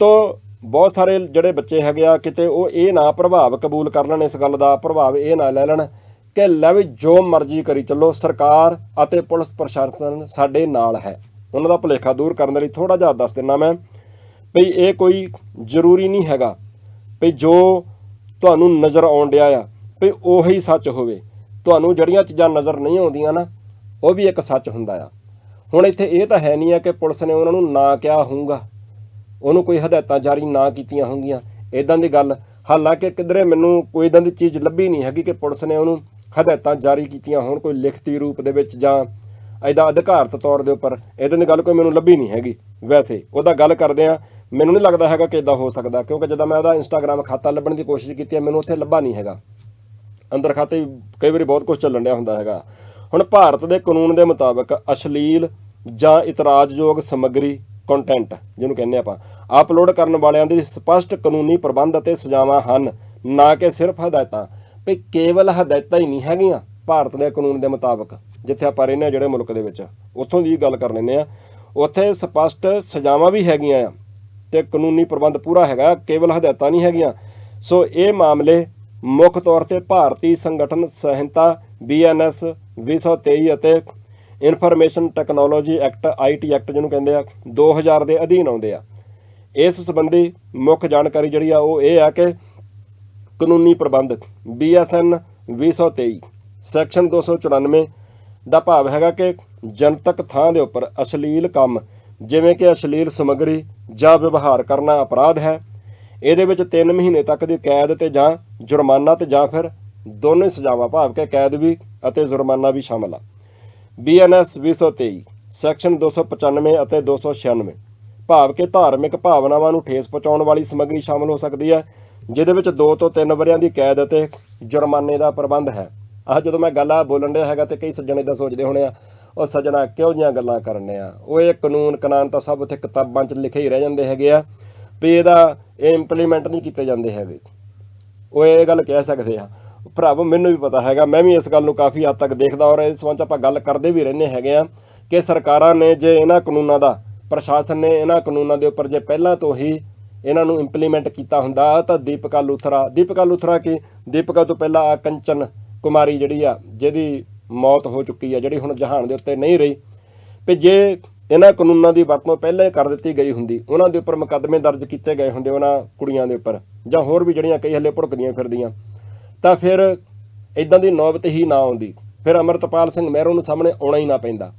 ਤੋ ਬਹੁਤ ਸਾਰੇ ਜਿਹੜੇ ਬੱਚੇ ਹੈਗੇ ਆ, ਕਿਤੇ ਉਹ ਇਹ ਨਾ ਪ੍ਰਭਾਵ ਕਬੂਲ ਕਰ ਲੈਣ ਇਸ ਗੱਲ ਦਾ, ਪ੍ਰਭਾਵ ਇਹ ਨਾ ਲੈ ਲੈਣ ਕਿ ਲੈ ਵੀ ਜੋ ਮਰਜ਼ੀ ਕਰੀ ਚੱਲੋ, ਸਰਕਾਰ ਅਤੇ ਪੁਲਿਸ ਪ੍ਰਸ਼ਾਸਨ ਸਾਡੇ ਨਾਲ ਹੈ। ਉਹਨਾਂ ਦਾ ਭੁਲੇਖਾ ਦੂਰ ਕਰਨ ਦੇ ਲਈ ਥੋੜਾ ਜਿਹਾ ਦੱਸ ਦਿੰਨਾ ਮੈਂ ਵੀ ਇਹ ਕੋਈ ਜ਼ਰੂਰੀ ਨਹੀਂ ਹੈਗਾ ਵੀ ਜੋ ਤੁਹਾਨੂੰ ਨਜ਼ਰ ਆਉਣ ਡਿਆ ਆ, ਵੀ ਉਹੀ ਸੱਚ ਹੋਵੇ। ਤੁਹਾਨੂੰ ਜਿਹੜੀਆਂ ਚੀਜ਼ਾਂ ਨਜ਼ਰ ਨਹੀਂ ਆਉਂਦੀਆਂ ਨਾ, ਉਹ ਵੀ ਇੱਕ ਸੱਚ ਹੁੰਦਾ ਆ। ਹੁਣ ਇੱਥੇ ਇਹ ਤਾਂ ਹੈ ਨਹੀਂ ਆ ਕਿ ਪੁਲਿਸ ਨੇ ਉਹਨਾਂ ਨੂੰ ਨਾ ਕਿਹਾ ਹੋਊਗਾ। ਉਹਨੂੰ ਕੋਈ ਹਦਾਇਤਾਂ ਜਾਰੀ ਨਾ ਕੀਤੀਆਂ ਹੋਣਗੀਆਂ ਇਦਾਂ ਦੀ ਗੱਲ, ਹਾਲਾਂਕਿ ਕਿਧਰੇ ਮੈਨੂੰ ਕੋਈ ਇਦਾਂ ਦੀ ਚੀਜ਼ ਲੱਭੀ ਨਹੀਂ ਹੈਗੀ ਕਿ ਪੁਲਿਸ ਨੇ ਉਹਨੂੰ ਹਦਾਇਤਾਂ ਜਾਰੀ ਕੀਤੀਆਂ ਹੋਣ ਕੋਈ ਲਿਖਤੀ ਰੂਪ ਦੇ ਵਿੱਚ ਜਾਂ ਇਹਦਾ ਅਧਿਕਾਰਤ ਤੌਰ ਦੇ ਉੱਪਰ। ਇਦਾਂ ਦੀ ਗੱਲ ਕੋਈ ਮੈਨੂੰ ਲੱਭੀ ਨਹੀਂ ਹੈਗੀ। ਵੈਸੇ ਉਹਦਾ ਗੱਲ ਕਰਦੇ ਆ ਮੈਨੂੰ ਨਹੀਂ ਲੱਗਦਾ ਹੈਗਾ ਕਿ ਇਦਾਂ ਹੋ ਸਕਦਾ, ਕਿਉਂਕਿ ਜਦੋਂ ਮੈਂ ਉਹਦਾ ਇੰਸਟਾਗ੍ਰam ਖਾਤਾ ਲੱਭਣ ਦੀ ਕੋਸ਼ਿਸ਼ ਕੀਤੀ ਹੈ, ਮੈਨੂੰ ਉੱਥੇ ਲੱਭਾ ਨਹੀਂ ਹੈਗਾ। ਅੰਦਰ ਖਾਤੇ ਕਈ ਵਾਰੀ ਬਹੁਤ ਕੁਝ ਚੱਲਣ ਡਿਆ ਹੁੰਦਾ ਹੈਗਾ। ਹੁਣ ਭਾਰਤ ਦੇ ਕਾਨੂੰਨ ਦੇ ਮੁਤਾਬਕ ਅਸ਼ਲੀਲ ਜਾਂ ਇਤਰਾਜ਼ਯੋਗ ਸਮੱਗਰੀ ਕੰਟੈਂਟ ਜਿਹਨੂੰ ਕਹਿੰਦੇ ਆਪਾਂ ਅਪਲੋਡ ਕਰਨ ਵਾਲਿਆਂ ਦੀ ਸਪਸ਼ਟ ਕਾਨੂੰਨੀ ਪ੍ਰਬੰਧ ਅਤੇ ਸਜ਼ਾਵਾਂ ਹਨ, ਨਾ ਕਿ ਸਿਰਫ ਹਦਾਇਤਾਂ। ਵੀ ਕੇਵਲ ਹਦਾਇਤਾਂ ਹੀ ਨਹੀਂ ਹੈਗੀਆਂ ਭਾਰਤ ਦੇ ਕਾਨੂੰਨ ਦੇ ਮੁਤਾਬਕ, ਜਿੱਥੇ ਆਪਾਂ ਰਹਿੰਦੇ ਹਾਂ ਜਿਹੜੇ ਮੁਲਕ ਦੇ ਵਿੱਚ। ਉੱਥੋਂ ਦੀ ਗੱਲ ਕਰ ਲੈਂਦੇ ਆ ਉੱਥੇ ਸਪਸ਼ਟ ਸਜ਼ਾਵਾਂ ਵੀ ਹੈਗੀਆਂ ਆ। ਤੇ ਕਾਨੂੰਨੀ ਪ੍ਰਬੰਧ ਪੂਰਾ ਹੈਗਾ, ਕੇਵਲ ਹਦਾਇਤਾਂ ਨਹੀਂ ਹੈਗੀਆਂ। ਸੋ ਇਹ ਮਾਮਲੇ ਮੁੱਖ ਤੌਰ ਤੇ ਭਾਰਤੀ ਸੰਗਠਨ ਸੰਹਿਤਾ ਬੀਐਨਐਸ 2023 ਅਤੇ information technology act IT act ਜਿਹਨੂੰ ਕਹਿੰਦੇ ਆ 2000 ਦੇ ਅਧੀਨ ਆਉਂਦੇ ਆ। ਇਸ ਸੰਬੰਧੀ ਮੁੱਖ ਜਾਣਕਾਰੀ ਜਿਹੜੀ ਆ ਉਹ ਇਹ ਆ ਕਿ ਕਾਨੂੰਨੀ ਪ੍ਰਬੰਧ ਬੀਐਸਐਨ 2023 ਸੈਕਸ਼ਨ 294 ਦਾ ਭਾਵ ਹੈਗਾ ਕਿ ਜਨਤਕ ਥਾਂ ਦੇ ਉੱਪਰ ਅਸ਼ਲੀਲ ਕੰਮ ਜਿਵੇਂ ਕਿ ਅਸ਼ਲੀਲ ਸਮੱਗਰੀ ਜਾਂ ਵਿਵਹਾਰ ਕਰਨਾ ਅਪਰਾਧ ਹੈ, ਇਹਦੇ ਵਿੱਚ 3 ਮਹੀਨੇ ਤੱਕ ਦੀ ਕੈਦ ਤੇ ਜਾਂ ਜੁਰਮਾਨਾ ਤੇ ਜਾਂ ਫਿਰ ਦੋਨੇ ਸਜ਼ਾਵਾਂ ਭਾਵ ਕਿ ਕੈਦ ਵੀ ਅਤੇ ਜੁਰਮਾਨਾ ਵੀ ਸ਼ਾਮਲ ਆ। ਬੀਐਨਐਸ 223 ਸੈਕਸ਼ਨ 295 ਅਤੇ 296 ਭਾਵ ਕਿ ਧਾਰਮਿਕ ਭਾਵਨਾਵਾਂ ਨੂੰ ਠੇਸ ਪਹੁੰਚਾਉਣ ਵਾਲੀ ਸਮੱਗਰੀ ਸ਼ਾਮਲ ਹੋ ਸਕਦੀ ਹੈ, ਜਿਹਦੇ ਵਿੱਚ 2 ਤੋਂ 3 ਵਰਿਆਂ ਦੀ ਕੈਦ ਅਤੇ ਜੁਰਮਾਨੇ ਦਾ ਪ੍ਰਬੰਧ ਹੈ। ਆਹ ਜਦੋਂ ਮੈਂ ਗੱਲ ਆ ਬੋਲਣ ਡਿਆ ਹੈਗਾ ਤੇ ਕਈ ਸੱਜਣ ਇਦਾਂ ਸੋਚਦੇ ਹੋਣੇ ਆ ਉਹ ਸੱਜਣਾ ਕਿਉਂ ਜੀਆਂ ਗੱਲਾਂ ਕਰਨੇ ਆ? ਉਹ ਇਹ ਕਾਨੂੰਨ ਕਾਨੂੰਨ ਤਾਂ ਸਭ ਉੱਥੇ ਕਿਤਾਬਾਂ 'ਚ ਲਿਖੇ ਹੀ ਰਹਿ ਜਾਂਦੇ ਹੈਗੇ ਆ ਵੀ ਇਹਦਾ ਇਹ ਇੰਪਲੀਮੈਂਟ ਨਹੀਂ ਕੀਤੇ ਜਾਂਦੇ ਹੈਗੇ। ਉਹ ਇਹ ਗੱਲ ਕਹਿ ਸਕਦੇ ਆ। ਭਰਾਵੋ, ਮੈਨੂੰ ਵੀ ਪਤਾ ਹੈਗਾ, ਮੈਂ ਵੀ ਇਸ ਗੱਲ ਨੂੰ ਕਾਫੀ ਹੱਦ ਤੱਕ ਦੇਖਦਾ ਔਰ ਇਸ ਸੰਬੰਧ ਆਪਾਂ ਗੱਲ ਕਰਦੇ ਵੀ ਰਹਿੰਦੇ ਹੈਗੇ ਆ ਕਿ ਸਰਕਾਰਾਂ ਨੇ ਜੇ ਇਹਨਾਂ ਕਾਨੂੰਨਾਂ ਦਾ, ਪ੍ਰਸ਼ਾਸਨ ਨੇ ਇਹਨਾਂ ਕਾਨੂੰਨਾਂ ਦੇ ਉੱਪਰ ਜੇ ਪਹਿਲਾਂ ਤੋਂ ਹੀ ਇਹਨਾਂ ਨੂੰ ਇੰਪਲੀਮੈਂਟ ਕੀਤਾ ਹੁੰਦਾ ਤਾਂ ਦੀਪਕਾ ਲੂਥਰਾ ਦੀਪਕਾ ਲੂਥਰਾ ਕੀ? ਦੀਪਕਾ ਤੋਂ ਪਹਿਲਾਂ ਆ ਕੰਚਨ ਕੁਮਾਰੀ ਜਿਹੜੀ ਆ, ਜਿਹਦੀ ਮੌਤ ਹੋ ਚੁੱਕੀ ਹੈ ਜਿਹੜੀ ਹੁਣ ਜਹਾਨ ਦੇ ਉੱਤੇ ਨਹੀਂ ਰਹੀ। ਤੇ ਜੇ ਇਹਨਾਂ ਕਾਨੂੰਨਾਂ ਦੀ ਵਰਤੋਂ ਪਹਿਲਾਂ ਹੀ ਕਰ ਦਿੱਤੀ ਗਈ ਹੁੰਦੀ, ਉਹਨਾਂ ਦੇ ਉੱਪਰ ਮੁਕੱਦਮੇ ਦਰਜ ਕੀਤੇ ਗਏ ਹੁੰਦੇ ਉਹਨਾਂ ਕੁੜੀਆਂ ਦੇ ਉੱਪਰ, ਜਾਂ ਹੋਰ ਵੀ ਜਿਹੜੀਆਂ ਕਈ ਹੱਲੇ ਭੁੜਕਦੀਆਂ ਫਿਰਦੀਆਂ, ਤਾਂ ਫਿਰ ਇਦਾਂ ਦੀ ਨੌਬਤ ਹੀ ਨਾ ਆਉਂਦੀ। ਫਿਰ ਅਮਰਤਪਾਲ ਸਿੰਘ ਮਹਿਰੂ ਨੂੰ ਸਾਹਮਣੇ ਆਉਣਾ ਹੀ ਨਾ ਪੈਂਦਾ।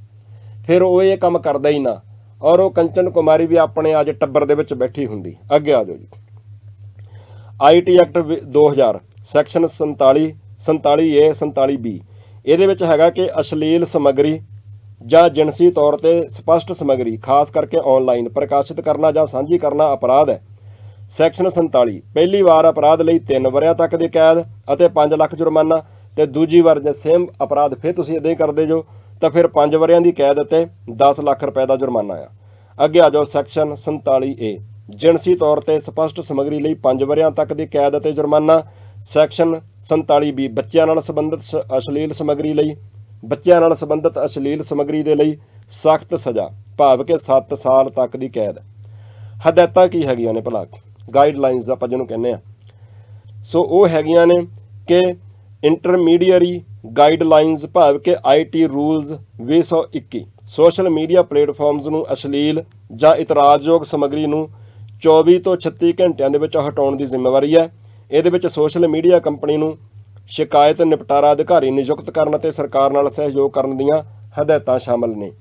ਫਿਰ ਉਹ ਇਹ ਕੰਮ ਕਰਦਾ ਹੀ ਨਾ, ਔਰ ਉਹ ਕੰਚਨ ਕੁਮਾਰੀ ਵੀ ਆਪਣੇ ਅੱਜ ਟੱਬਰ ਦੇ ਵਿੱਚ ਬੈਠੀ ਹੁੰਦੀ। ਅੱਗੇ ਆ ਜਾਓ ਜੀ। IT act 2000 section 47 47 A 47 B ਇਹਦੇ ਵਿੱਚ ਹੈਗਾ ਕਿ ਅਸ਼ਲੀਲ ਸਮੱਗਰੀ ਜਾਂ ਜਿਣਸੀ ਤੌਰ ਤੇ ਸਪਸ਼ਟ ਸਮੱਗਰੀ, ਖਾਸ ਕਰਕੇ ਆਨਲਾਈਨ ਪ੍ਰਕਾਸ਼ਿਤ ਕਰਨਾ ਜਾਂ ਸਾਂਝੀ ਕਰਨਾ ਅਪਰਾਧ ਹੈ। ਸੈਕਸ਼ਨ 47 ਪਹਿਲੀ ਵਾਰ ਅਪਰਾਧ ਲਈ 3 ਵਰਿਆਂ ਤੱਕ ਦੀ ਕੈਦ ਅਤੇ 5 ਲੱਖ ਜੁਰਮਾਨਾ ਤੇ ਦੂਜੀ ਵਾਰ ਜੇ ਸੇਮ ਅਪਰਾਧ ਫਿਰ ਤੁਸੀਂ ਇਦਾਂ ਹੀ ਕਰਦੇ ਜੋ, ਤਾਂ ਫਿਰ 5 ਵਰਿਆਂ ਦੀ ਕੈਦ ਅਤੇ 10 ਲੱਖ ਰੁਪਏ ਦਾ ਜੁਰਮਾਨਾ ਆ। ਅੱਗੇ ਆ ਜਾਓ ਸੈਕਸ਼ਨ 47 ਏ ਜਿਨਸੀ ਤੌਰ ਤੇ ਸਪਸ਼ਟ ਸਮੱਗਰੀ ਲਈ 5 ਵਰਿਆਂ ਤੱਕ ਦੀ ਕੈਦ ਅਤੇ ਜੁਰਮਾਨਾ ਸੈਕਸ਼ਨ 47 ਬੀ, ਬੱਚਿਆਂ ਨਾਲ ਸੰਬੰਧਿਤ ਸ- ਅਸ਼ਲੀਲ ਸਮੱਗਰੀ ਲਈ, ਬੱਚਿਆਂ ਨਾਲ ਸੰਬੰਧਿਤ ਅਸ਼ਲੀਲ ਸਮੱਗਰੀ ਦੇ ਲਈ ਸਖਤ ਸਜ਼ਾ, ਭਾਵ ਕਿ 7 ਸਾਲ ਤੱਕ ਦੀ ਕੈਦ। ਹਦਾਇਤਾਂ ਕੀ ਹੈਗੀਆਂ ਨੇ ਭਲਾ? ਗਾਈਡਲਾਈਨਸ ਆਪਾਂ ਜਿਹਨੂੰ ਕਹਿੰਦੇ ਆ। ਸੋ ਉਹ ਹੈਗੀਆਂ ਨੇ ਕਿ ਇੰਟਰਮੀਡੀਅਰੀ ਗਾਈਡਲਾਈਨਸ ਭਾਵ ਕਿ IT rules 2021 social media platforms ਨੂੰ ਅਸ਼ਲੀਲ ਜਾਂ ਇਤਰਾਜ਼ਯੋਗ ਸਮੱਗਰੀ ਨੂੰ 24 ਤੋਂ 36 ਘੰਟਿਆਂ ਦੇ ਵਿੱਚ ਹਟਾਉਣ ਦੀ ਜ਼ਿੰਮੇਵਾਰੀ ਹੈ। ਇਹਦੇ ਵਿੱਚ ਸੋਸ਼ਲ ਮੀਡੀਆ ਕੰਪਨੀ ਨੂੰ ਸ਼ਿਕਾਇਤ ਨਿਪਟਾਰਾ ਅਧਿਕਾਰੀ ਨਿਯੁਕਤ ਕਰਨ ਅਤੇ ਸਰਕਾਰ ਨਾਲ ਸਹਿਯੋਗ ਕਰਨ ਦੀਆਂ ਹਦਾਇਤਾਂ ਸ਼ਾਮਲ ਨੇ।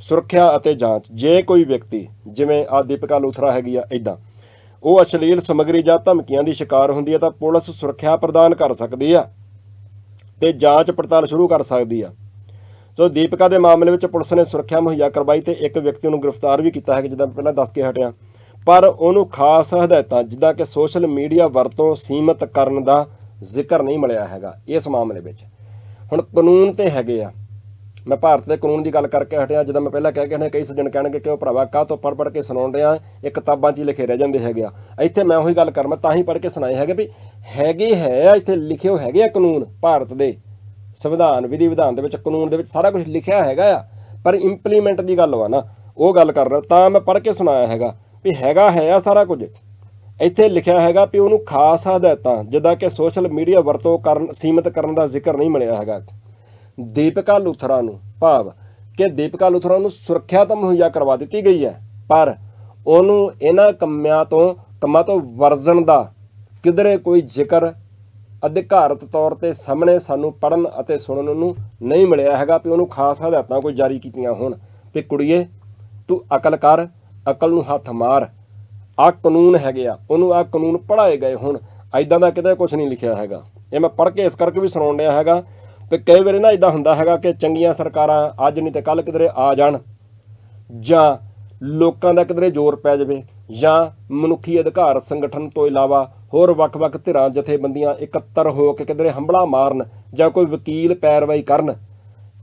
ਸੁਰੱਖਿਆ ਅਤੇ ਜਾਂਚ। ਜੇ ਕੋਈ ਵਿਅਕਤੀ, ਜਿਵੇਂ ਆ ਦੀਪਿਕਾ ਲੂਥਰਾ ਹੈਗੀ ਆ ਇਦਾਂ ਉਹ ਅਸ਼ਲੀਲ ਸਮੱਗਰੀ ਜਾਂ ਧਮਕੀਆਂ ਦੀ ਸ਼ਿਕਾਰ ਹੁੰਦੀ ਹੈ ਤਾਂ ਪੁਲਿਸ ਸੁਰੱਖਿਆ ਪ੍ਰਦਾਨ ਕਰ ਸਕਦੀ ਆ ਤੇ ਜਾਂਚ ਪੜਤਾਲ ਸ਼ੁਰੂ ਕਰ ਸਕਦੀ ਆ। ਸੋ ਦੀਪਿਕਾ ਦੇ ਮਾਮਲੇ ਵਿੱਚ ਪੁਲਿਸ ਨੇ ਸੁਰੱਖਿਆ ਮੁਹੱਈਆ ਕਰਵਾਈ ਤੇ ਇੱਕ ਵਿਅਕਤੀ ਨੂੰ ਗ੍ਰਿਫਤਾਰ ਵੀ ਕੀਤਾ ਹੈ ਜਿੱਦਾਂ ਪਹਿਲਾਂ ਦੱਸ ਕੇ ਹਟਿਆ। ਪਰ ਉਹਨੂੰ ਖਾਸ ਹਦਾਇਤਾਂ, ਜਿੱਦਾਂ ਕਿ ਸੋਸ਼ਲ ਮੀਡੀਆ ਵਰਤੋਂ ਸੀਮਤ ਕਰਨ ਦਾ ਜ਼ਿਕਰ ਨਹੀਂ ਮਿਲਿਆ ਹੈਗਾ, ਇਸ ਮਾਮਲੇ ਵਿੱਚ। ਹੁਣ ਕਾਨੂੰਨ ਤੇ ਹੈਗੇ ਆ। ਮੈਂ ਭਾਰਤ ਦੇ ਕਾਨੂੰਨ ਦੀ ਗੱਲ ਕਰਕੇ ਹਟਿਆ, ਜਦੋਂ ਮੈਂ ਪਹਿਲਾਂ ਕਹਿ ਕੇ ਹਟਿਆ, ਕਈ ਸੱਜਣ ਕਹਿਣਗੇ ਕਿ ਉਹ ਭਰਾਵਾ ਕਾਹ ਤੋਂ ਪੜ੍ਹ ਪੜ੍ਹ ਕੇ ਸੁਣਾਉਣ ਰਿਹਾ ਇਹ ਕਿਤਾਬਾਂ 'ਚ ਹੀ ਲਿਖੇ ਰਹਿ ਜਾਂਦੇ ਹੈਗੇ ਆ। ਇੱਥੇ ਮੈਂ ਉਹੀ ਗੱਲ ਕਰ, ਮੈਂ ਤਾਂ ਹੀ ਪੜ੍ਹ ਕੇ ਸੁਣਾਏ ਹੈਗੇ ਵੀ ਹੈਗੇ ਹੈ ਆ, ਇੱਥੇ ਲਿਖੇ ਹੋਏ ਹੈਗੇ ਆ ਕਾਨੂੰਨ, ਭਾਰਤ ਦੇ ਸੰਵਿਧਾਨ, ਵਿਧੀ ਵਿਧਾਨ ਦੇ ਵਿੱਚ, ਕਾਨੂੰਨ ਦੇ ਵਿੱਚ ਸਾਰਾ ਕੁਝ ਲਿਖਿਆ ਹੈਗਾ ਆ। ਪਰ ਇੰਪਲੀਮੈਂਟ ਦੀ ਗੱਲ ਵਾ ਨਾ, ਉਹ ਗੱਲ ਕਰ ਰਿਹਾ, ਤਾਂ ਮੈਂ ਪੜ੍ਹ ਕੇ ਸੁਣਾਇਆ ਹੈਗਾ। ਵੀ ਹੈਗਾ ਹੈ ਆ ਸਾਰਾ ਕੁਝ। ਇੱਥੇ ਲਿਖਿਆ ਹੈਗਾ ਵੀ ਉਹਨੂੰ ਖਾਸ ਹਦਾਇਤਾਂ, ਜਿੱਦਾਂ ਕਿ ਸੋਸ਼ਲ ਮੀਡੀਆ ਵਰਤੋਂ ਕਰਨ, ਸੀਮਿਤ ਕਰਨ ਦਾ ਜ਼ਿਕਰ ਨਹੀਂ ਮਿਲਿਆ ਹੈਗਾ। ਦੀਪਿਕਾ ਲੂਥਰਾ ਨੂੰ ਭਾਵ ਕਿ ਦੀਪਿਕਾ ਲੂਥਰਾ ਨੂੰ ਸੁਰੱਖਿਆ ਤਾਂ ਮੁਹੱਈਆ ਕਰਵਾ ਦਿੱਤੀ ਗਈ ਹੈ, ਪਰ ਉਹਨੂੰ ਇਹਨਾਂ ਕੰਮਾਂ ਤੋਂ ਕੰਮਾਂ ਤੋਂ ਵਰਜਣ ਦਾ ਕਿਧਰੇ ਕੋਈ ਜ਼ਿਕਰ ਅਧਿਕਾਰਤ ਤੌਰ ਤੇ ਸਾਹਮਣੇ ਸਾਨੂੰ ਪੜਨ ਅਤੇ ਸੁਣਨ ਨੂੰ ਨਹੀਂ ਮਿਲਿਆ ਹੈਗਾ ਵੀ ਉਹਨੂੰ ਖਾਸ ਹਦਾਇਤਾਂ ਕੋਈ ਜਾਰੀ ਕੀਤੀਆਂ ਹੋਣ। ਵੀ ਕੁੜੀਏ, ਤੂੰ ਅਕਲ ਕਰ ਅਕਲ ਨੂੰ ਹੱਥ ਮਾਰ। ਆ ਕਾਨੂੰਨ ਹੈਗੇ ਆ। ਉਹਨੂੰ ਆ ਕਾਨੂੰਨ ਪੜਾਏ ਗਏ ਹੁਣ। ਐਦਾਂ ਦਾ ਕਿਤੇ ਕੁਝ ਨਹੀਂ ਲਿਖਿਆ ਹੈਗਾ। ਇਹ ਮੈਂ ਪੜ੍ਹ ਕੇ ਇਸ ਕਰਕੇ ਵੀ ਸੁਣਾਉਣ ਡਿਆ ਹੈਗਾ ਵੀ ਕਈ ਵਾਰੀ ਨਾ ਇਦਾਂ ਹੁੰਦਾ ਹੈਗਾ ਕਿ ਚੰਗੀਆਂ ਸਰਕਾਰਾਂ ਅੱਜ ਨਹੀਂ ਤੇ ਕੱਲ ਕਿਧਰੇ ਆ ਜਾਣ। ਜਾਂ ਲੋਕਾਂ ਦਾ ਕਿਧਰੇ ਜ਼ੋਰ ਪੈ ਜਾਵੇ। ਜਾਂ ਮਨੁੱਖੀ ਅਧਿਕਾਰ ਸੰਗਠਨ ਤੋਂ ਇਲਾਵਾ ਹੋਰ ਵੱਖ-ਵੱਖ ਧਿਰਾਂ, ਜਥੇਬੰਦੀਆਂ ਇਕੱਤਰ ਹੋ ਕੇ ਕਿਧਰੇ ਹੰਬਲਾ ਮਾਰਨ ਜਾਂ ਕੋਈ ਵਕੀਲ ਪੈਰਵਾਈ ਕਰਨ,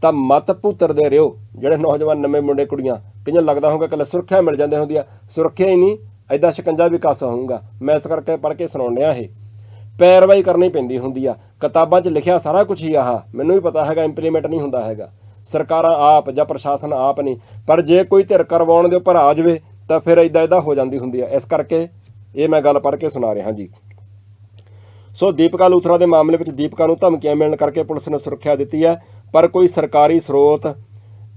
ਤਾਂ ਮਤ ਪੁੱਤਰਦੇ ਰਿਓ। ਜਿਹੜੇ ਨੌਜਵਾਨ ਨਵੇਂ ਮੁੰਡੇ ਕੁੜੀਆਂ ਕਿੰਨਾਂ ਲੱਗਦਾ ਹੋਊਗਾ ਕਿ ਸੁਰੱਖਿਆ ਮਿਲ ਜਾਂਦੇ ਹੁੰਦੀ ਆ। ਸੁਰੱਖਿਆ ਹੀ ਨਹੀਂ ਐਦਾਂ ਸ਼ਿਕੰਜਾ ਵੀ ਕੱਸ ਹੋਊਗਾ। ਮੈਂ ਇਸ ਕਰਕੇ ਪੜ੍ਹ ਕੇ ਸੁਣਾਉਣ ਇਹ। ਪੈਰਵਾਈ ਕਰਨੀ ਪੈਂਦੀ ਹੁੰਦੀ ਆ। ਕਿਤਾਬਾਂ 'ਚ ਲਿਖਿਆ ਸਾਰਾ ਕੁਝ ਹੀ ਆਹ। ਮੈਨੂੰ ਵੀ ਪਤਾ ਹੈਗਾ ਇੰਪਲੀਮੈਂਟ ਨਹੀਂ ਹੁੰਦਾ ਹੈਗਾ। ਸਰਕਾਰਾਂ ਆਪ ਜਾਂ ਪ੍ਰਸ਼ਾਸਨ ਆਪ ਨਹੀਂ। ਪਰ ਜੇ ਕੋਈ ਧਿਰ ਕਰਵਾਉਣ ਦੇ ਉੱਪਰ ਆ ਜਾਵੇ, ਤਾਂ ਫਿਰ ਇਦਾਂ ਇਦਾਂ ਹੋ ਜਾਂਦੀ ਹੁੰਦੀ ਆ। ਇਸ ਕਰਕੇ ਇਹ ਮੈਂ ਗੱਲ ਪੜ੍ਹ ਕੇ ਸੁਣਾ ਰਿਹਾ ਜੀ। ਸੋ ਦੀਪਕਾ ਲੂਥਰਾ ਦੇ ਮਾਮਲੇ ਵਿੱਚ ਦੀਪਕਾ ਨੂੰ ਧਮਕੀਆਂ ਮਿਲਣ ਕਰਕੇ ਪੁਲਿਸ ਨੇ ਸੁਰੱਖਿਆ ਦਿੱਤੀ ਹੈ ਪਰ ਕੋਈ ਸਰਕਾਰੀ ਸਰੋਤ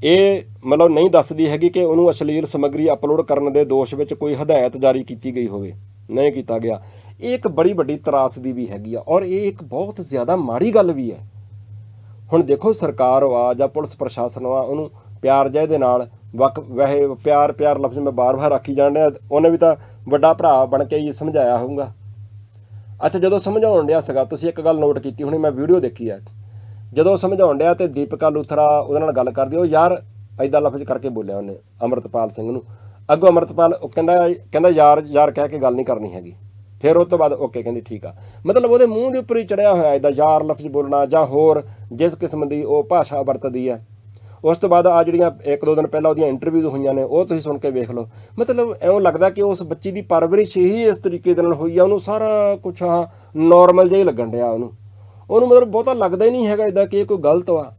ਇਹ ਮਤਲਬ ਨਹੀਂ ਦੱਸਦੀ ਹੈਗੀ ਕਿ ਉਹਨੂੰ ਅਸ਼ਲੀਲ ਸਮੱਗਰੀ ਅਪਲੋਡ ਕਰਨ ਦੇ ਦੋਸ਼ ਵਿੱਚ ਕੋਈ ਹਦਾਇਤ ਜਾਰੀ ਕੀਤੀ ਗਈ ਹੋਵੇ, ਨਹੀਂ ਕੀਤਾ ਗਿਆ। ਇਹ ਇੱਕ ਬੜੀ ਵੱਡੀ ਤਰਾਸਦੀ ਵੀ ਹੈਗੀ ਆ ਔਰ ਇਹ ਇੱਕ ਬਹੁਤ ਜ਼ਿਆਦਾ ਮਾੜੀ ਗੱਲ ਵੀ ਹੈ। ਹੁਣ ਦੇਖੋ ਸਰਕਾਰ ਵਾ ਜਾਂ ਪੁਲਿਸ ਪ੍ਰਸ਼ਾਸਨ ਵਾ, ਉਹਨੂੰ ਪਿਆਰ ਜਿਹੇ ਦੇ ਨਾਲ ਵਕ ਵੈਸੇ ਪਿਆਰ ਪਿਆਰ ਲਫ਼ਜ਼ ਮੈਂ ਬਾਰ-ਬਾਰ ਆਖੀ ਜਾਣ ਡਿਆ, ਉਹਨੇ ਵੀ ਤਾਂ ਵੱਡਾ ਭਰਾ ਬਣ ਕੇ ਹੀ ਸਮਝਾਇਆ ਹੋਊਗਾ। ਅੱਛਾ ਜਦੋਂ ਸਮਝਾਉਣ ਡਿਆ ਸੀਗਾ, ਤੁਸੀਂ ਇੱਕ ਗੱਲ ਨੋਟ ਕੀਤੀ ਹੋਣੀ, ਮੈਂ ਵੀਡੀਓ ਦੇਖੀ ਆ। ਜਦੋਂ ਸਮਝਾਉਣ ਡਿਆ ਤੇ ਦੀਪਕਾ ਲੂਥਰਾ ਉਹਦੇ ਨਾਲ ਗੱਲ ਕਰਦੀ, ਉਹ ਯਾਰ ਐਦਾਂ ਲਫ਼ਜ਼ ਕਰਕੇ ਬੋਲਿਆ ਉਹਨੇ ਅਮਰਤਪਾਲ ਸਿੰਘ ਨੂੰ। ਅੱਗੋਂ ਅਮਰਤਪਾਲ ਉਹ ਕਹਿੰਦਾ ਕਹਿੰਦਾ ਯਾਰ ਯਾਰ ਕਹਿ ਕੇ ਗੱਲ ਨਹੀਂ ਕਰਨੀ ਹੈਗੀ। ਫਿਰ ਉਸ ਤੋਂ ਬਾਅਦ ਓਕੇ ਕਹਿੰਦੀ ਠੀਕ ਆ। ਮਤਲਬ ਉਹਦੇ ਮੂੰਹ ਦੇ ਉੱਪਰ ਹੀ ਚੜਿਆ ਹੋਇਆ ਐਦਾਂ ਯਾਰ ਲਫ਼ਜ਼ ਬੋਲਣਾ ਜਾਂ ਹੋਰ ਜਿਸ ਕਿਸਮ ਦੀ ਉਹ ਭਾਸ਼ਾ ਵਰਤਦੀ ਹੈ ਉਸ ਤੋਂ ਬਾਅਦ ਆ ਜਿਹੜੀਆਂ ਇੱਕ ਦੋ ਦਿਨ ਪਹਿਲਾਂ ਉਹਦੀਆਂ ਇੰਟਰਵਿਊਜ਼ ਹੋਈਆਂ ਨੇ, ਉਹ ਤੁਸੀਂ ਸੁਣ ਕੇ ਵੇਖ ਲਓ। ਮਤਲਬ ਐਵੇਂ ਲੱਗਦਾ ਕਿ ਉਸ ਬੱਚੀ ਦੀ ਪਰਵਰਿਸ਼ ਹੀ ਇਸ ਤਰੀਕੇ ਦੇ ਨਾਲ ਹੋਈ ਆ, ਉਹਨੂੰ ਸਾਰਾ ਕੁਝ ਆ ਨਾਰਮਲ ਜਿਹਾ ਹੀ ਲੱਗਣ ਡਿਆ ਉਹਨੂੰ। ਉਹਨੂੰ ਮਤਲਬ ਬਹੁਤਾ ਲੱਗਦਾ ਹੀ ਨਹੀਂ ਹੈਗਾ ਇਦਾਂ ਕਿ ਇਹ ਕੋਈ ਗਲਤ ਵਾ।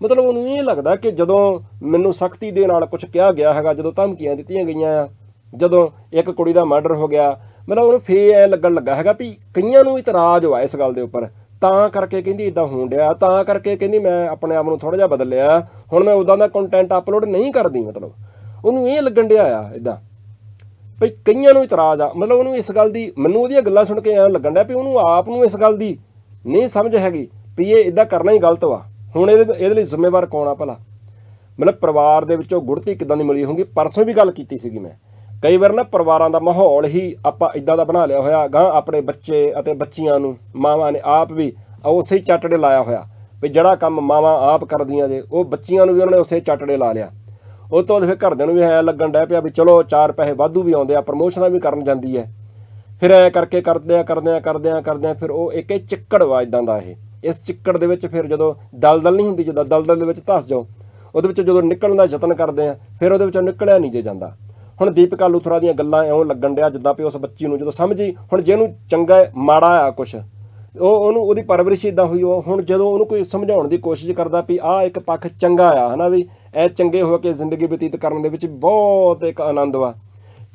ਮਤਲਬ ਉਹਨੂੰ ਇਹ ਲੱਗਦਾ ਕਿ ਜਦੋਂ ਮੈਨੂੰ ਸਖਤੀ ਦੇ ਨਾਲ ਕੁਝ ਕਿਹਾ ਗਿਆ ਹੈਗਾ, ਜਦੋਂ ਧਮਕੀਆਂ ਦਿੱਤੀਆਂ ਗਈਆਂ ਆ, ਜਦੋਂ ਇੱਕ ਕੁੜੀ ਦਾ ਮਰਡਰ ਹੋ ਗਿਆ, ਮਤਲਬ ਉਹਨੂੰ ਫੇਰ ਐ ਲੱਗਣ ਲੱਗਾ ਹੈਗਾ ਵੀ ਕਈਆਂ ਨੂੰ ਇਤਰਾਜ਼ ਹੋਇਆ ਇਸ ਗੱਲ ਦੇ ਉੱਪਰ। ਤਾਂ ਕਰਕੇ ਕਹਿੰਦੀ ਇਦਾਂ ਹੋਣ ਡਿਆ, ਤਾਂ ਕਰਕੇ ਕਹਿੰਦੀ ਮੈਂ ਆਪਣੇ ਆਪ ਨੂੰ ਥੋੜਾ ਜਿਹਾ ਬਦਲਿਆ, ਹੁਣ ਮੈਂ ਉਦਾਂ ਦਾ ਕੰਟੈਂਟ ਅਪਲੋਡ ਨਹੀਂ ਕਰਦੀ ਮਤਲਬ। ਉਹਨੂੰ ਇਹ ਲੱਗਣ ਡਿਆ ਆ ਇਦਾਂ ਭਈ ਕਈਆਂ ਨੂੰ ਇਤਰਾਜ਼ ਆ, ਮਤਲਬ ਉਹਨੂੰ ਇਸ ਗੱਲ ਦੀ, ਮੈਨੂੰ ਉਹਦੀਆਂ ਗੱਲਾਂ ਸੁਣ ਕੇ ਐਂ ਲੱਗਣ ਡਿਆ ਵੀ ਉਹਨੂੰ ਆਪ ਨੂੰ ਇਸ ਗੱਲ ਦੀ ਨਹੀਂ ਸਮਝ ਹੈਗੀ ਵੀ ਇਹ ਇਦਾਂ ਕਰਨਾ ਹੀ ਗਲਤ ਵਾ। ਹੁਣ ਇਹਦੇ ਇਹਦੇ ਲਈ ਜ਼ਿੰਮੇਵਾਰ ਕੌਣ ਆ ਭਲਾ? ਮਤਲਬ ਪਰਿਵਾਰ ਦੇ ਵਿੱਚੋਂ ਗੁੜਤੀ ਕਿਦਾਂ ਦੀ ਮਿਲੀ ਹੋਊਗੀ? ਪਰਸੋਂ ਵੀ ਗੱਲ ਕੀਤੀ ਸੀਗੀ ਮੈਂ। ਕਈ ਵਾਰ ਨਾ ਪਰਿਵਾਰਾਂ ਦਾ ਮਾਹੌਲ ਹੀ ਆਪਾਂ ਇਦਾਂ ਦਾ ਬਣਾ ਲਿਆ ਹੋਇਆ ਗਾਂ, ਆਪਣੇ ਬੱਚੇ ਅਤੇ ਬੱਚੀਆਂ ਨੂੰ, ਮਾਵਾਂ ਨੇ ਆਪ ਵੀ ਉਸੇ ਹੀ ਚੱਟੜੇ ਲਾਇਆ ਹੋਇਆ। ਵੀ ਜਿਹੜਾ ਕੰਮ ਮਾਵਾਂ ਆਪ ਕਰਦੀਆਂ ਜੇ, ਉਹ ਬੱਚੀਆਂ ਨੂੰ ਵੀ ਉਹਨਾਂ ਨੇ ਉਸੇ ਚੱਟੜੇ ਲਾ ਲਿਆ। ਉਹ ਤੋਂ ਬਾਅਦ ਫਿਰ ਘਰਦਿਆਂ ਨੂੰ ਵੀ ਐ ਲੱਗਣ ਡਿਆ ਪਿਆ ਵੀ ਚਲੋ ਚਾਰ ਪੈਸੇ ਵਾਧੂ ਵੀ ਆਉਂਦੇ ਆ, ਪ੍ਰਮੋਸ਼ਨਾਂ ਵੀ ਕਰਨ ਜਾਂਦੀ ਹੈ ਫਿਰ ਐ ਕਰਕੇ ਕਰਦੇ ਆ ਕਰਦੇ ਆ ਕਰਦੇ ਆ ਕਰਦੇ ਆ, ਫਿਰ ਉਹ ਇੱਕ ਇਹ ਚਿੱਕੜ ਵਾ ਇਦਾਂ ਦਾ ਇਹ। ਇਸ ਚਿੱਕੜ ਦੇ ਵਿੱਚ ਫਿਰ ਜਦੋਂ ਦਲਦਲ ਨਹੀਂ ਹੁੰਦੀ, ਜਦੋਂ ਦਲਦਲ ਦੇ ਵਿੱਚ ਧਸ ਜਾਓ, ਉਹਦੇ ਵਿੱਚ ਜਦੋਂ ਨਿਕਲਣ ਦਾ ਯਤਨ ਕਰਦੇ ਆ, ਫਿਰ ਉਹਦੇ ਵਿੱਚੋਂ ਨਿਕਲਿਆ ਨਹੀਂ ਜੇ ਜਾਂਦਾ। ਹੁਣ ਦੀਪਿਕਾ ਲੂਥਰਾ ਦੀਆਂ ਗੱਲਾਂ ਐਉਂ ਲੱਗਣ ਡਿਆ, ਜਿੱਦਾਂ ਵੀ ਉਸ ਬੱਚੀ ਨੂੰ ਜਦੋਂ ਸਮਝੀ ਹੁਣ ਜੇ ਇਹਨੂੰ ਚੰਗਾ ਮਾੜਾ ਆ ਕੁਛ, ਉਹ ਉਹਨੂੰ ਉਹਦੀ ਪਰਵਰਿਸ਼ ਇਦਾਂ ਹੋਈ, ਉਹ ਹੁਣ ਜਦੋਂ ਉਹਨੂੰ ਕੋਈ ਸਮਝਾਉਣ ਦੀ ਕੋਸ਼ਿਸ਼ ਕਰਦਾ ਵੀ ਆਹ ਇੱਕ ਪੱਖ ਚੰਗਾ ਆ, ਹਨਾ ਵੀ ਇਹ ਚੰਗੇ ਹੋ ਕੇ ਜ਼ਿੰਦਗੀ ਬਤੀਤ ਕਰਨ ਦੇ ਵਿੱਚ ਬਹੁਤ ਇੱਕ ਆਨੰਦ ਵਾ।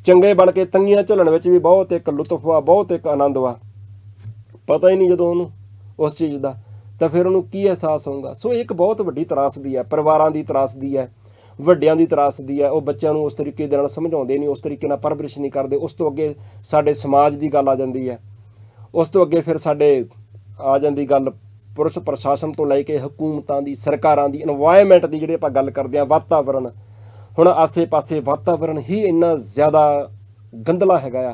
ਚੰਗੇ ਬਣ ਕੇ, ਤੰਗੀਆਂ ਝੱਲਣ ਵਿੱਚ ਵੀ ਬਹੁਤ ਇੱਕ ਲੁਤਫ ਆ, ਬਹੁਤ ਇੱਕ ਆਨੰਦ ਵਾ ਪਤਾ ਹੀ ਨਹੀਂ ਜਦੋਂ ਉਹਨੂੰ ਉਸ ਚੀਜ਼ ਦਾ, ਤਾਂ ਫਿਰ ਉਹਨੂੰ ਕੀ ਅਹਿਸਾਸ ਹੋਊਗਾ? ਸੋ ਇੱਕ ਬਹੁਤ ਵੱਡੀ ਤਰਾਸਦੀ ਹੈ, ਪਰਿਵਾਰਾਂ ਦੀ ਤਰਾਸਦੀ ਹੈ, ਵੱਡਿਆਂ ਦੀ ਤਰਾਸਦੀ ਹੈ। ਉਹ ਬੱਚਿਆਂ ਨੂੰ ਉਸ ਤਰੀਕੇ ਦੇ ਨਾਲ ਸਮਝਾਉਂਦੇ ਨਹੀਂ, ਉਸ ਤਰੀਕੇ ਨਾਲ ਪਰਵਰਿਸ਼ ਨਹੀਂ ਕਰਦੇ। ਉਸ ਤੋਂ ਅੱਗੇ ਸਾਡੇ ਸਮਾਜ ਦੀ ਗੱਲ ਆ ਜਾਂਦੀ ਹੈ। ਉਸ ਤੋਂ ਅੱਗੇ ਫਿਰ ਸਾਡੇ ਆ ਜਾਂਦੀ ਗੱਲ ਪੁਰਸ਼ ਪ੍ਰਸ਼ਾਸਨ ਤੋਂ ਲੈ ਕੇ ਹਕੂਮਤਾਂ ਦੀ, ਸਰਕਾਰਾਂ ਦੀ এনवायरमेंट ਦੀ, ਜਿਹੜੇ ਆਪਾਂ ਗੱਲ ਕਰਦੇ ਆ ਵਾਤਾਵਰਣ ਹੁਣ ਆਸੇ-ਪਾਸੇ ਵਾਤਾਵਰਣ ਹੀ ਇੰਨਾ ਜ਼ਿਆਦਾ ਗੰਦਲਾ ਹੈਗਾ ਆ।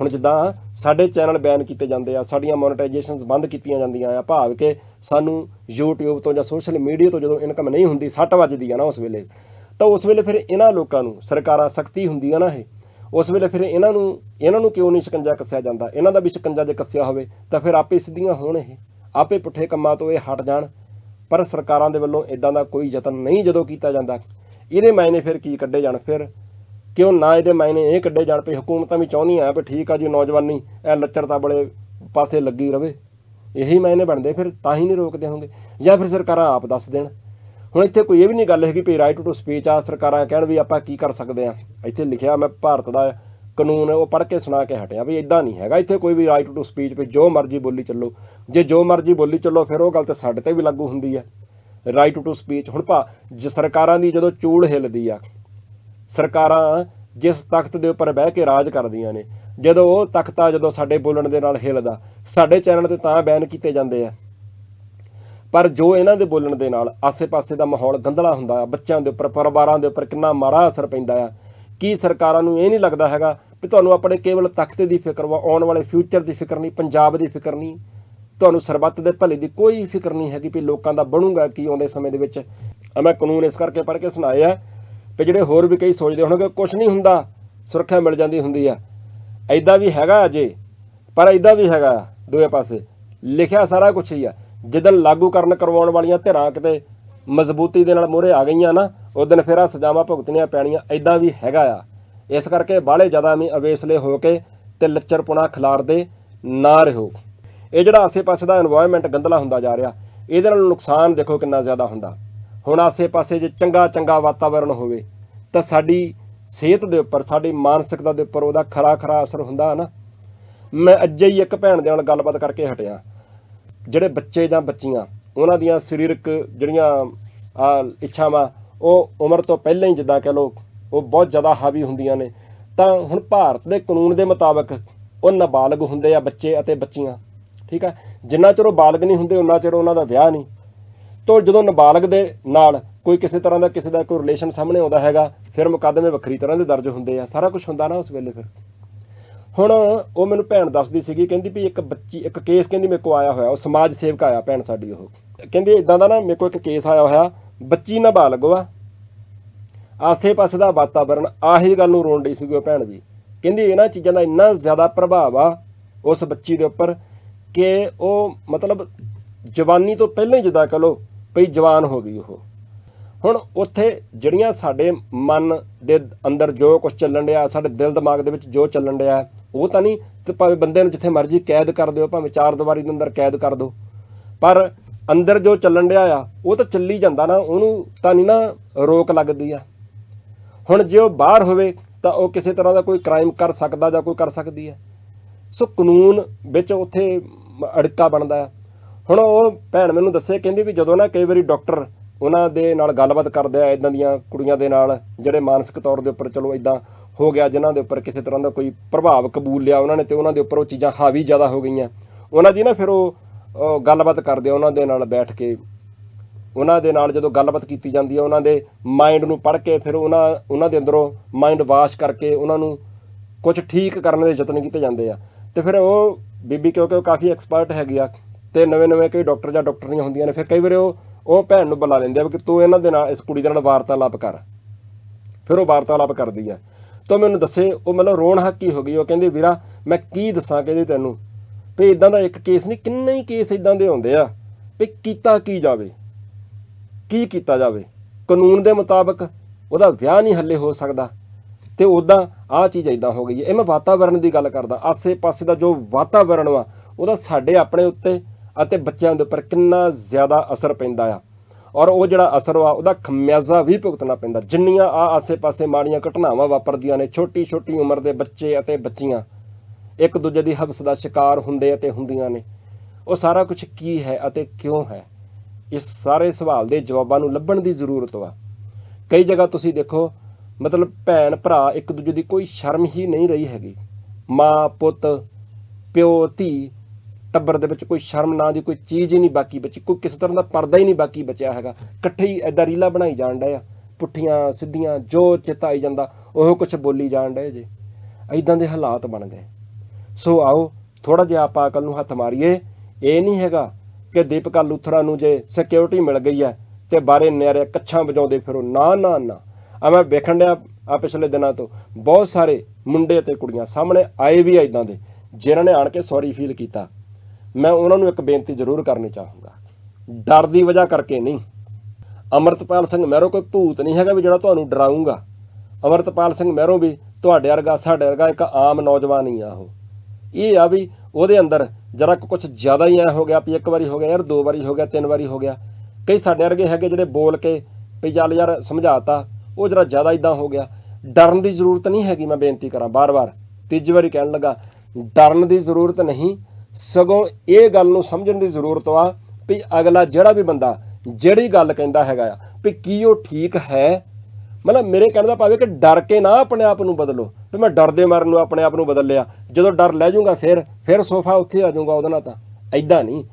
ਹੁਣ ਜਿੱਦਾਂ ਸਾਡੇ ਚੈਨਲ ਬੈਨ ਕੀਤੇ ਜਾਂਦੇ ਆ, ਸਾਡੀਆਂ ਮੋਨੇਟਾਈਜੇਸ਼ਨਸ ਬੰਦ ਕੀਤੀਆਂ ਜਾਂਦੀਆਂ ਆ, ਭਾਵ ਕਿ ਸਾਨੂੰ YouTube ਤੋਂ ਜਾਂ ਸੋਸ਼ਲ ਮੀਡੀਆ ਤੋਂ ਜਦੋਂ ਇਨਕਮ ਨਹੀਂ ਹੁੰਦੀ, ਸੱਟ ਵੱਜਦੀ ਆ ਨਾ ਉਸ ਵੇਲੇ। ਤਾਂ ਉਸ ਵੇਲੇ ਫਿਰ ਇਹਨਾਂ ਲੋਕਾਂ ਨੂੰ ਸਰਕਾਰਾਂ ਸਖਤੀ ਹੁੰਦੀ ਆ ਨਾ ਇਹ। ਉਸ ਵੇਲੇ ਫਿਰ ਇਹਨਾਂ ਨੂੰ ਇਹਨਾਂ ਨੂੰ ਕਿਉਂ ਨਹੀਂ ਸ਼ਿਕੰਜਾ ਕੱਸਿਆ ਜਾਂਦਾ? ਇਹਨਾਂ ਦਾ ਵੀ ਸ਼ਿਕੰਜਾ ਜੇ ਕੱਸਿਆ ਹੋਵੇ, ਤਾਂ ਫਿਰ ਆਪੇ ਸਿੱਧੀਆਂ ਹੋਣ ਇਹ। ਆਪੇ ਪੁੱਠੇ ਕੰਮਾਂ ਤੋਂ ਇਹ ਹਟ ਜਾਣ। ਪਰ ਸਰਕਾਰਾਂ ਦੇ ਵੱਲੋਂ ਇਦਾਂ ਦਾ ਕੋਈ ਯਤਨ ਨਹੀਂ ਜਦੋਂ ਕੀਤਾ ਜਾਂਦਾ। ਇਹਦੇ ਮਾਇਨੇ ਫਿਰ ਕੀ ਕੱਢੇ ਜਾਣ? ਫਿਰ ਕਿਉਂ ਨਾ ਇਹਦੇ ਮਾਇਨੇ ਇਹ ਕੱਢੇ ਜਾਣ ਪਈ ਹਕੂਮਤਾਂ ਵੀ ਚਾਹੁੰਦੀਆਂ ਵੀ ਠੀਕ ਆ ਜੀ ਨੌਜਵਾਨੀ, ਇਹ ਲੱਚਰਤਾ ਬੜੇ ਪਾਸੇ ਲੱਗੀ ਰਵੇ। ਇਹੀ ਮਾਇਨੇ ਬਣਦੇ, ਫਿਰ ਤਾਂ ਹੀ ਨਹੀਂ ਰੋਕਦੇ ਹੋਣਗੇ ਜਾਂ ਫਿਰ ਸਰਕਾਰਾਂ ਆਪ ਦੱਸ ਦੇਣ। ਹੁਣ ਇੱਥੇ ਕੋਈ ਇਹ ਵੀ ਨਹੀਂ ਗੱਲ ਹੈਗੀ ਵੀ ਰਾਈਟ ਟੂ ਸਪੀਚ ਆ, ਸਰਕਾਰਾਂ ਕਹਿਣ ਵੀ ਆਪਾਂ ਕੀ ਕਰ ਸਕਦੇ ਆ। ਇੱਥੇ ਲਿਖਿਆ ਮੈਂ ਭਾਰਤ ਦਾ ਕਾਨੂੰਨ, ਉਹ ਪੜ੍ਹ ਕੇ ਸੁਣਾ ਕੇ ਹਟਿਆ ਵੀ ਇਦਾਂ ਨਹੀਂ ਹੈਗਾ। ਇੱਥੇ ਕੋਈ ਵੀ ਰਾਈਟ ਟੂ ਸਪੀਚ ਵੀ ਜੋ ਮਰਜ਼ੀ ਬੋਲੀ ਚੱਲੋ। ਜੇ ਜੋ ਮਰਜ਼ੀ ਬੋਲੀ ਚੱਲੋ, ਫਿਰ ਉਹ ਗੱਲ ਤੇ ਸਾਡੇ ਤੇ ਵੀ ਲਾਗੂ ਹੁੰਦੀ ਹੈ ਰਾਈਟ ਟੂ ਸਪੀਚ ਹੁਣ ਭਾ ਜੇ ਸਰਕਾਰਾਂ ਦੀ ਜਦੋਂ ਚੂੜ ਹਿੱਲਦੀ ਆ, ਸਰਕਾਰਾਂ ਜਿਸ ਤਖਤ ਦੇ ਉੱਪਰ ਬਹਿ ਕੇ ਰਾਜ ਕਰਦੀਆਂ ਨੇ, ਜਦੋਂ ਉਹ ਤਖਤਾ ਜਦੋਂ ਸਾਡੇ ਬੋਲਣ ਦੇ ਨਾਲ ਹਿੱਲਦਾ, ਸਾਡੇ ਚੈਨਲ ਤੇ ਤਾਂ ਬੈਨ ਕੀਤੇ ਜਾਂਦੇ ਆ। ਪਰ ਜੋ ਇਹਨਾਂ ਦੇ ਬੋਲਣ ਦੇ ਨਾਲ ਆਸੇ-ਪਾਸੇ ਦਾ ਮਾਹੌਲ ਗੰਦਲਾ ਹੁੰਦਾ ਆ ਬੱਚਿਆਂ ਦੇ ਉੱਪਰ, ਪਰਿਵਾਰਾਂ ਦੇ ਉੱਪਰ ਕਿੰਨਾ ਮਾੜਾ ਅਸਰ ਪੈਂਦਾ ਆ, ਕੀ ਸਰਕਾਰਾਂ ਨੂੰ ਇਹ ਨਹੀਂ ਲੱਗਦਾ ਹੈਗਾ ਵੀ ਤੁਹਾਨੂੰ ਆਪਣੇ ਕੇਵਲ ਤਖਤ ਦੀ ਫਿਕਰ ਵਾ, ਆਉਣ ਵਾਲੇ ਫਿਊਚਰ ਦੀ ਫਿਕਰ ਨਹੀਂ, ਪੰਜਾਬ ਦੀ ਫਿਕਰ ਨਹੀਂ। ਤੁਹਾਨੂੰ ਸਰਬੱਤ ਦੇ ਭਲੇ ਦੀ ਕੋਈ ਫਿਕਰ ਨਹੀਂ ਹੈਗੀ ਵੀ ਲੋਕਾਂ ਦਾ ਬਣੂਗਾ ਕੀ ਆਉਂਦੇ ਸਮੇਂ ਦੇ ਵਿੱਚ। ਮੈਂ ਕਾਨੂੰਨ ਇਸ ਕਰਕੇ ਪੜ੍ਹ ਕੇ ਸੁਣਾਏ ਆ ਵੀ ਜਿਹੜੇ ਹੋਰ ਵੀ ਕਈ ਸੋਚਦੇ ਹੋਣਗੇ ਕੁਝ ਨਹੀਂ ਹੁੰਦਾ, ਸੁਰੱਖਿਆ ਮਿਲ ਜਾਂਦੀ ਹੁੰਦੀ ਆ। ਐਦਾਂ ਵੀ ਹੈਗਾ ਅਜੇ, ਪਰ ਐਦਾਂ ਵੀ ਹੈਗਾ ਦੋਏ ਪਾਸੇ। ਲਿਖਿਆ ਸਾਰਾ ਕੁਝ ਹੀ ਆ। ਜਦੋਂ ਲਾਗੂ ਕਰਨ ਕਰਵਾਉਣ ਵਾਲੀਆਂ ਧਿਰਾਂ ਕਿਤੇ ਮਜ਼ਬੂਤੀ ਦੇ ਨਾਲ ਮੋਹਰੇ ਆ ਗਈਆਂ ਨਾ ਉਦੋਂ ਫਿਰ ਆ ਸਜ਼ਾਵਾਂ ਭੁਗਤਣੀਆਂ ਪੈਣੀਆਂ ਐਦਾਂ ਵੀ ਹੈਗਾ ਆ। ਇਸ ਕਰਕੇ ਬਾਹਲੇ ਜ਼ਿਆਦਾ ਵੀ ਅਵੇਸਲੇ ਹੋ ਕੇ ਤੇ ਲੱਚਰਪੁਣਾ ਖਿਲਾਰਦੇ ਨਾ ਰਹੋ। ਇਹ ਜਿਹੜਾ ਆਸੇ-ਪਾਸੇ ਦਾ এনवायरमेंट ਗੰਦਲਾ ਹੁੰਦਾ ਜਾ ਰਿਹਾ, ਇਹਦੇ ਨਾਲ ਨੁਕਸਾਨ ਦੇਖੋ ਕਿੰਨਾ ਜ਼ਿਆਦਾ ਹੁੰਦਾ। ਹੁਣ ਆਸੇ-ਪਾਸੇ ਜੇ ਚੰਗਾ-ਚੰਗਾ ਵਾਤਾਵਰਣ ਹੋਵੇ, ਤਾਂ ਸਾਡੀ ਸਿਹਤ ਦੇ ਉੱਪਰ, ਸਾਡੀ ਮਾਨਸਿਕਤਾ ਦੇ ਉੱਪਰ ਉਹਦਾ ਖਰਾ-ਖਰਾ ਅਸਰ ਹੁੰਦਾ ਹੈ ਨਾ। ਮੈਂ ਅੱਜ ਹੀ ਇੱਕ ਭੈਣ ਦੇ ਨਾਲ ਗੱਲਬਾਤ ਕਰਕੇ ਹਟਿਆ। ਜਿਹੜੇ ਬੱਚੇ ਜਾਂ ਬੱਚੀਆਂ, ਉਹਨਾਂ ਦੀਆਂ ਸਰੀਰਕ ਜਿਹੜੀਆਂ, ਆ, ਇੱਛਾਵਾਂ, ਉਹ ਉਮਰ ਤੋਂ ਪਹਿਲਾਂ ਹੀ ਜਿੱਦਾਂ ਕਹ ਲੋ ਉਹ ਬਹੁਤ ਜ਼ਿਆਦਾ ਹਾਵੀ ਹੁੰਦੀਆਂ ਨੇ। ਤਾਂ ਹੁਣ ਭਾਰਤ ਦੇ ਕਾਨੂੰਨ ਦੇ ਮੁਤਾਬਕ ਉਹ ਨਾਬਾਲਗ ਹੁੰਦੇ ਆ ਬੱਚੇ ਅਤੇ ਬੱਚੀਆਂ। ਠੀਕ ਆ? ਜਿੰਨਾ ਚਿਰ ਉਹ ਬਾਲਗ ਨਹੀਂ ਹੁੰਦੇ ਉਹਨਾਂ ਚਿਰ ਉਹਨਾਂ ਦਾ ਵਿਆਹ ਨਹੀਂ। ਤੋਂ ਜਦੋਂ ਨਾਬਾਲਗ ਦੇ ਨਾਲ ਕੋਈ ਕਿਸੇ ਤਰ੍ਹਾਂ ਦਾ ਕਿਸੇ ਦਾ ਕੋਈ ਰਿਲੇਸ਼ਨ ਸਾਹਮਣੇ ਆਉਂਦਾ ਹੈਗਾ, ਫਿਰ ਮੁਕੱਦਮੇ ਵੱਖਰੀ ਤਰ੍ਹਾਂ ਦੇ ਦਰਜ ਹੁੰਦੇ ਆ। ਸਾਰਾ ਕੁਝ ਹੁੰਦਾ ਨਾ ਉਸ ਵੇਲੇ ਫਿਰ। ਹੁਣ ਉਹ ਮੈਨੂੰ ਭੈਣ ਦੱਸਦੀ ਸੀਗੀ, ਕਹਿੰਦੀ ਵੀ ਇੱਕ ਬੱਚੀ, ਇੱਕ ਕੇਸ ਕਹਿੰਦੀ ਮੇਰੇ ਕੋ ਆਇਆ ਹੋਇਆ, ਉਹ ਸਮਾਜ ਸੇਵਕ ਆਇਆ, ਭੈਣ ਸਾਡੀ ਉਹ। ਕਹਿੰਦੀ ਇਦਾਂ ਦਾ ਨਾ, ਮੇਰੇ ਕੋ ਇੱਕ ਕੇਸ ਆਇਆ ਹੋਇਆ, ਬੱਚੀ ਨਾਬਾਲਗ ਆ ਆਸੇ-ਪਾਸੇ ਦਾ ਵਾਤਾਵਰਣ ਆਹੀ ਗੱਲ ਨੂੰ ਰੋਣ ਡਈ ਸੀਗੀ ਉਹ ਭੈਣ ਵੀ। ਕਹਿੰਦੀ ਇਹਨਾਂ ਚੀਜ਼ਾਂ ਦਾ ਇੰਨਾ ਜ਼ਿਆਦਾ ਪ੍ਰਭਾਵ ਆ ਉਸ ਬੱਚੀ ਦੇ ਉੱਪਰ ਕਿ ਉਹ ਮਤਲਬ ਜਵਾਨੀ ਤੋਂ ਪਹਿਲਾਂ ਹੀ ਜਿੱਦਾਂ ਕਹ ਲੋ ਪਈ ਜਵਾਨ ਹੋ ਗਈ ਉਹ। ਹੁਣ ਉੱਥੇ ਜਿਹੜੀਆਂ ਸਾਡੇ ਮਨ ਦੇ ਅੰਦਰ ਜੋ ਕੁਝ ਚੱਲਣ ਡਿਆ, ਸਾਡੇ ਦਿਲ ਦਿਮਾਗ ਦੇ ਵਿੱਚ ਜੋ ਚੱਲਣ ਡਿਆ, ਉਹ ਤਾਂ ਨਹੀਂ ਤੇ ਭਾਵੇਂ ਬੰਦੇ ਨੂੰ ਜਿੱਥੇ ਮਰਜ਼ੀ ਕੈਦ ਕਰ ਦਿਓ, ਭਾਵੇਂ ਚਾਰ ਦੀਵਾਰੀ ਦੇ ਅੰਦਰ ਕੈਦ ਕਰ ਦਿਓ। ਪਰ ਅੰਦਰ ਜੋ ਚੱਲਣ ਡਿਆ ਆ, ਉਹ ਤਾਂ ਚੱਲੀ ਜਾਂਦਾ ਨਾ, ਉਹਨੂੰ ਤਾਂ ਨਹੀਂ ਨਾ ਰੋਕ ਲੱਗਦੀ ਆ। ਹੁਣ ਜੇ ਉਹ ਬਾਹਰ ਹੋਵੇ, ਤਾਂ ਉਹ ਕਿਸੇ ਤਰ੍ਹਾਂ ਦਾ ਕੋਈ ਕ੍ਰਾਈਮ ਕਰ ਸਕਦਾ ਜਾਂ ਕੋਈ ਕਰ ਸਕਦੀ ਹੈ ਸੋ ਕਾਨੂੰਨ ਵਿੱਚ ਉੱਥੇ ਅੜਿੱਕਾ ਬਣਦਾ ਹੈ। ਹੁਣ ਉਹ ਭੈਣ ਮੈਨੂੰ ਦੱਸੇ, ਕਹਿੰਦੀ ਵੀ ਜਦੋਂ ਨਾ ਕਈ ਵਾਰੀ ਡਾਕਟਰ ਉਹਨਾਂ ਦੇ ਨਾਲ ਗੱਲਬਾਤ ਕਰਦੇ ਆ ਇਦਾਂ ਦੀਆਂ ਕੁੜੀਆਂ ਦੇ ਨਾਲ, ਜਿਹੜੇ ਮਾਨਸਿਕ ਤੌਰ ਦੇ ਉੱਪਰ ਚਲੋ ਇਦਾਂ ਹੋ ਗਿਆ, ਜਿਨ੍ਹਾਂ ਦੇ ਉੱਪਰ ਕਿਸੇ ਤਰ੍ਹਾਂ ਦਾ ਕੋਈ ਪ੍ਰਭਾਵ ਕਬੂਲ ਲਿਆ ਉਹਨਾਂ ਨੇ ਤੇ ਉਹਨਾਂ ਦੇ ਉੱਪਰ ਉਹ ਚੀਜ਼ਾਂ ਹਾਵੀ ਜ਼ਿਆਦਾ ਹੋ ਗਈਆਂ। ਉਹਨਾਂ ਦੀ ਨਾ ਫਿਰ ਉਹ ਉਹ ਗੱਲਬਾਤ ਕਰਦੇ ਆ ਉਹਨਾਂ ਦੇ ਨਾਲ ਬੈਠ ਕੇ। ਉਹਨਾਂ ਦੇ ਨਾਲ ਜਦੋਂ ਗੱਲਬਾਤ ਕੀਤੀ ਜਾਂਦੀ ਹੈ ਉਹਨਾਂ ਦੇ ਮਾਈਂਡ ਨੂੰ ਪੜ੍ਹ ਕੇ ਫਿਰ ਉਹਨਾਂ ਉਹਨਾਂ ਦੇ ਅੰਦਰੋਂ ਮਾਈਂਡ ਵਾਸ਼ ਕਰਕੇ ਉਹਨਾਂ ਨੂੰ ਕੁਝ ਠੀਕ ਕਰਨ ਦੇ ਯਤਨ ਕੀਤੇ ਜਾਂਦੇ ਆ। ਤੇ ਫਿਰ ਉਹ ਬੀਬੀ ਕਿਉਂਕਿ ਉਹ ਕਾਫੀ ਐਕਸਪਰਟ ਹੈਗੀ ਆ ਤੇ ਨਵੇਂ ਨਵੇਂ ਕਈ ਡਾਕਟਰ ਜਾਂ ਡਾਕਟਰੀਆਂ ਹੁੰਦੀਆਂ ਨੇ, ਫਿਰ ਕਈ ਵਾਰੀ ਉਹ ਉਹ ਭੈਣ ਨੂੰ ਬੁਲਾ ਲੈਂਦੇ ਆ ਵੀ ਕਿ ਤੂੰ ਇਹਨਾਂ ਦੇ ਨਾਲ, ਇਸ ਕੁੜੀ ਦੇ ਨਾਲ ਵਾਰਤਾਲਾਪ ਕਰ। ਫਿਰ ਉਹ ਵਾਰਤਾਲਾਪ ਕਰਦੀ ਆ। ਤਾਂ ਮੈਨੂੰ ਦੱਸੇ, ਉਹ ਮਤਲਬ ਰੋਣ ਹੱਕੀ ਹੋ ਗਈ। ਉਹ ਕਹਿੰਦੀ, ਵੀਰਾ, ਮੈਂ ਕੀ ਦੱਸਾਂ ਕਹਿੰਦੀ ਤੈਨੂੰ? ਵੀ ਇਦਾਂ ਦਾ ਇੱਕ ਕੇਸ ਨਹੀਂ, ਕਿੰਨੇ ਹੀ ਕੇਸ ਇਦਾਂ ਦੇ ਹੁੰਦੇ ਆ ਵੀ ਕੀਤਾ ਕੀ ਜਾਵੇ? ਕੀ ਕੀਤਾ ਜਾਵੇ? ਕਾਨੂੰਨ ਦੇ ਮੁਤਾਬਕ ਉਹਦਾ ਵਿਆਹ ਨਹੀਂ ਹੱਲੇ ਹੋ ਸਕਦਾ। ਤੇ ਉਦਾਂ ਆਹ ਚੀਜ਼ ਇਦਾਂ ਹੋ ਗਈ ਹੈ। ਇਹ ਮੈਂ ਵਾਤਾਵਰਣ ਦੀ ਗੱਲ ਕਰਦਾ, ਆਸੇ-ਪਾਸੇ ਦਾ ਜੋ ਵਾਤਾਵਰਣ ਵਾ, ਉਹਦਾ ਸਾਡੇ ਆਪਣੇ ਉੱਤੇ ਅਤੇ ਬੱਚਿਆਂ ਦੇ ਉੱਪਰ ਕਿੰਨਾ ਜ਼ਿਆਦਾ ਅਸਰ ਪੈਂਦਾ ਆ। ਔਰ ਉਹ ਜਿਹੜਾ ਅਸਰ ਆ ਉਹਦਾ ਖਮਿਆਜ਼ਾ ਵੀ ਭੁਗਤਣਾ ਪੈਂਦਾ। ਜਿੰਨੀਆਂ ਆ ਆਸੇ-ਪਾਸੇ ਮਾੜੀਆਂ ਘਟਨਾਵਾਂ ਵਾਪਰਦੀਆਂ ਨੇ, ਛੋਟੀ-ਛੋਟੀ ਉਮਰ ਦੇ ਬੱਚੇ ਅਤੇ ਬੱਚੀਆਂ ਇੱਕ ਦੂਜੇ ਦੀ ਹਬਸ ਦਾ ਸ਼ਿਕਾਰ ਹੁੰਦੇ ਅਤੇ ਹੁੰਦੀਆਂ ਨੇ। ਉਹ ਸਾਰਾ ਕੁਝ ਕੀ ਹੈ ਅਤੇ ਕਿਉਂ ਹੈ? ਇਸ ਸਾਰੇ ਸਵਾਲ ਦੇ ਜਵਾਬਾਂ ਨੂੰ ਲੱਭਣ ਦੀ ਜ਼ਰੂਰਤ ਵਾ। ਕਈ ਜਗ੍ਹਾ ਤੁਸੀਂ ਦੇਖੋ ਮਤਲਬ ਭੈਣ, ਭਰਾ ਇੱਕ ਦੂਜੇ ਦੀ ਕੋਈ ਸ਼ਰਮ ਹੀ ਨਹੀਂ ਰਹੀ ਹੈਗੀ। ਮਾਂ, ਪੁੱਤ, ਪਿਓ, ਧੀ, ਟੱਬਰ ਦੇ ਵਿੱਚ ਕੋਈ ਸ਼ਰਮ ਨਾਂ ਦੀ ਕੋਈ ਚੀਜ਼ ਹੀ ਨਹੀਂ ਬਾਕੀ ਬਚੀ। ਕੋਈ ਕਿਸੇ ਤਰ੍ਹਾਂ ਦਾ ਪਰਦਾ ਹੀ ਨਹੀਂ ਬਾਕੀ ਬਚਿਆ ਹੈਗਾ। ਇਕੱਠੇ ਹੀ ਐਦਾਂ ਰੀਲਾ ਬਣਾਈ ਜਾਣ ਡਏ ਆ। ਪੁੱਠੀਆਂ, ਸਿੱਧੀਆਂ, ਜੋ ਚਿੱਤ ਆਈ ਜਾਂਦਾ, ਉਹ ਕੁਝ ਬੋਲੀ ਜਾਣ ਡਏ ਜੇ। ਐਦਾਂ ਦੇ ਹਾਲਾਤ ਬਣ ਗਏ। ਸੋ ਆਓ ਥੋੜਾ ਜਿਹਾ ਆਪਾਂ ਅਕਲ ਨੂੰ ਹੱਥ ਮਾਰੀਏ। ਇਹ ਨਹੀਂ ਹੈਗਾ ਕਿ ਦੀਪਕਾ ਲੂਥਰਾ ਨੂੰ ਜੇ ਸਿਕਿਉਰਿਟੀ ਮਿਲ ਗਈ ਹੈ ਤੇ ਬਾਰੇ ਨਿਆਰੇ ਕੱਛਾਂ ਵਜਾਉਂਦੇ ਫਿਰੋ। ਨਾ ਨਾ ਨਾ। ਆ ਮੈਂ ਵੇਖਣ ਡਿਆ ਆ ਪਿਛਲੇ ਦਿਨਾਂ ਤੋਂ। ਬਹੁਤ ਸਾਰੇ ਮੁੰਡੇ ਅਤੇ ਕੁੜੀਆਂ ਸਾਹਮਣੇ ਆਏ ਵੀ ਆ ਇਦਾਂ ਦੇ, ਜਿਨ੍ਹਾਂ ਨੇ ਆਣ ਕੇ ਸੌਰੀ ਫੀਲ ਕੀਤਾ। ਮੈਂ ਉਹਨਾਂ ਨੂੰ ਇੱਕ ਬੇਨਤੀ ਜ਼ਰੂਰ ਕਰਨੀ ਚਾਹੂੰਗਾ। ਡਰ ਦੀ ਵਜ੍ਹਾ ਕਰਕੇ ਨਹੀਂ। ਅਮਰਤਪਾਲ ਸਿੰਘ ਮਹਿਰੋ ਕੋਈ ਭੂਤ ਨਹੀਂ ਹੈਗਾ ਵੀ ਜਿਹੜਾ ਤੁਹਾਨੂੰ ਡਰਾਊਗਾ। ਅਮਰਤਪਾਲ ਸਿੰਘ ਮਹਿਰੋ ਵੀ ਤੁਹਾਡੇ ਵਰਗਾ, ਸਾਡੇ ਵਰਗਾ ਇੱਕ ਆਮ ਨੌਜਵਾਨ ਹੀ ਆ ਉਹ। ਇਹ ਆ ਵੀ ਉਹਦੇ ਅੰਦਰ ਜਰਾ ਕੁਝ ਜ਼ਿਆਦਾ ਹੀ ਐ ਹੋ ਗਿਆ ਵੀ ਇੱਕ ਵਾਰੀ ਹੋ ਗਿਆ ਯਾਰ, ਦੋ ਵਾਰੀ ਹੋ ਗਿਆ, ਤਿੰਨ ਵਾਰੀ ਹੋ ਗਿਆ। ਕਈ ਸਾਡੇ ਵਰਗੇ ਹੈਗੇ ਜਿਹੜੇ ਬੋਲ ਕੇ ਵੀ ਚੱਲ ਯਾਰ ਸਮਝਾਤਾ। ਉਹ ਜਰਾ ਜ਼ਿਆਦਾ ਇਦਾਂ ਹੋ ਗਿਆ। ਡਰਨ ਦੀ ਜ਼ਰੂਰਤ ਨਹੀਂ ਹੈਗੀ ਮੈਂ ਬੇਨਤੀ ਕਰਾਂ ਬਾਰ-ਬਾਰ। ਤੀਜੀ ਵਾਰੀ ਕਹਿਣ ਲੱਗਾ, ਡਰਨ ਦੀ ਜ਼ਰੂਰਤ ਨਹੀਂ, ਸਗੋਂ ਇਹ ਗੱਲ ਨੂੰ ਸਮਝਣ ਦੀ ਜ਼ਰੂਰਤ ਆ ਵੀ ਅਗਲਾ ਜਿਹੜਾ ਵੀ ਬੰਦਾ, ਜਿਹੜੀ ਗੱਲ ਕਹਿੰਦਾ ਹੈਗਾ ਆ, ਵੀ ਕੀ ਉਹ ਠੀਕ ਹੈ? ਮਤਲਬ ਮੇਰੇ ਕਹਿਣ ਦਾ ਭਾਵੇਂ ਕਿ ਡਰ ਕੇ ਨਾ ਆਪਣੇ ਆਪ ਨੂੰ ਬਦਲੋ। ਵੀ ਮੈਂ ਡਰਦੇ ਮਾਰਨ ਨੂੰ ਆਪਣੇ ਆਪ ਨੂੰ ਬਦਲ ਲਿਆ ਜਦੋਂ ਡਰ ਲੈ ਜਾਊਗਾ ਫਿਰ ਫਿਰ ਸੋਫਾ ਉੱਥੇ ਆ ਜਾਊਗਾ ਉਹਦੇ ਨਾਲ ਤਾਂ। ਐਦਾਂ ਨਹੀਂ।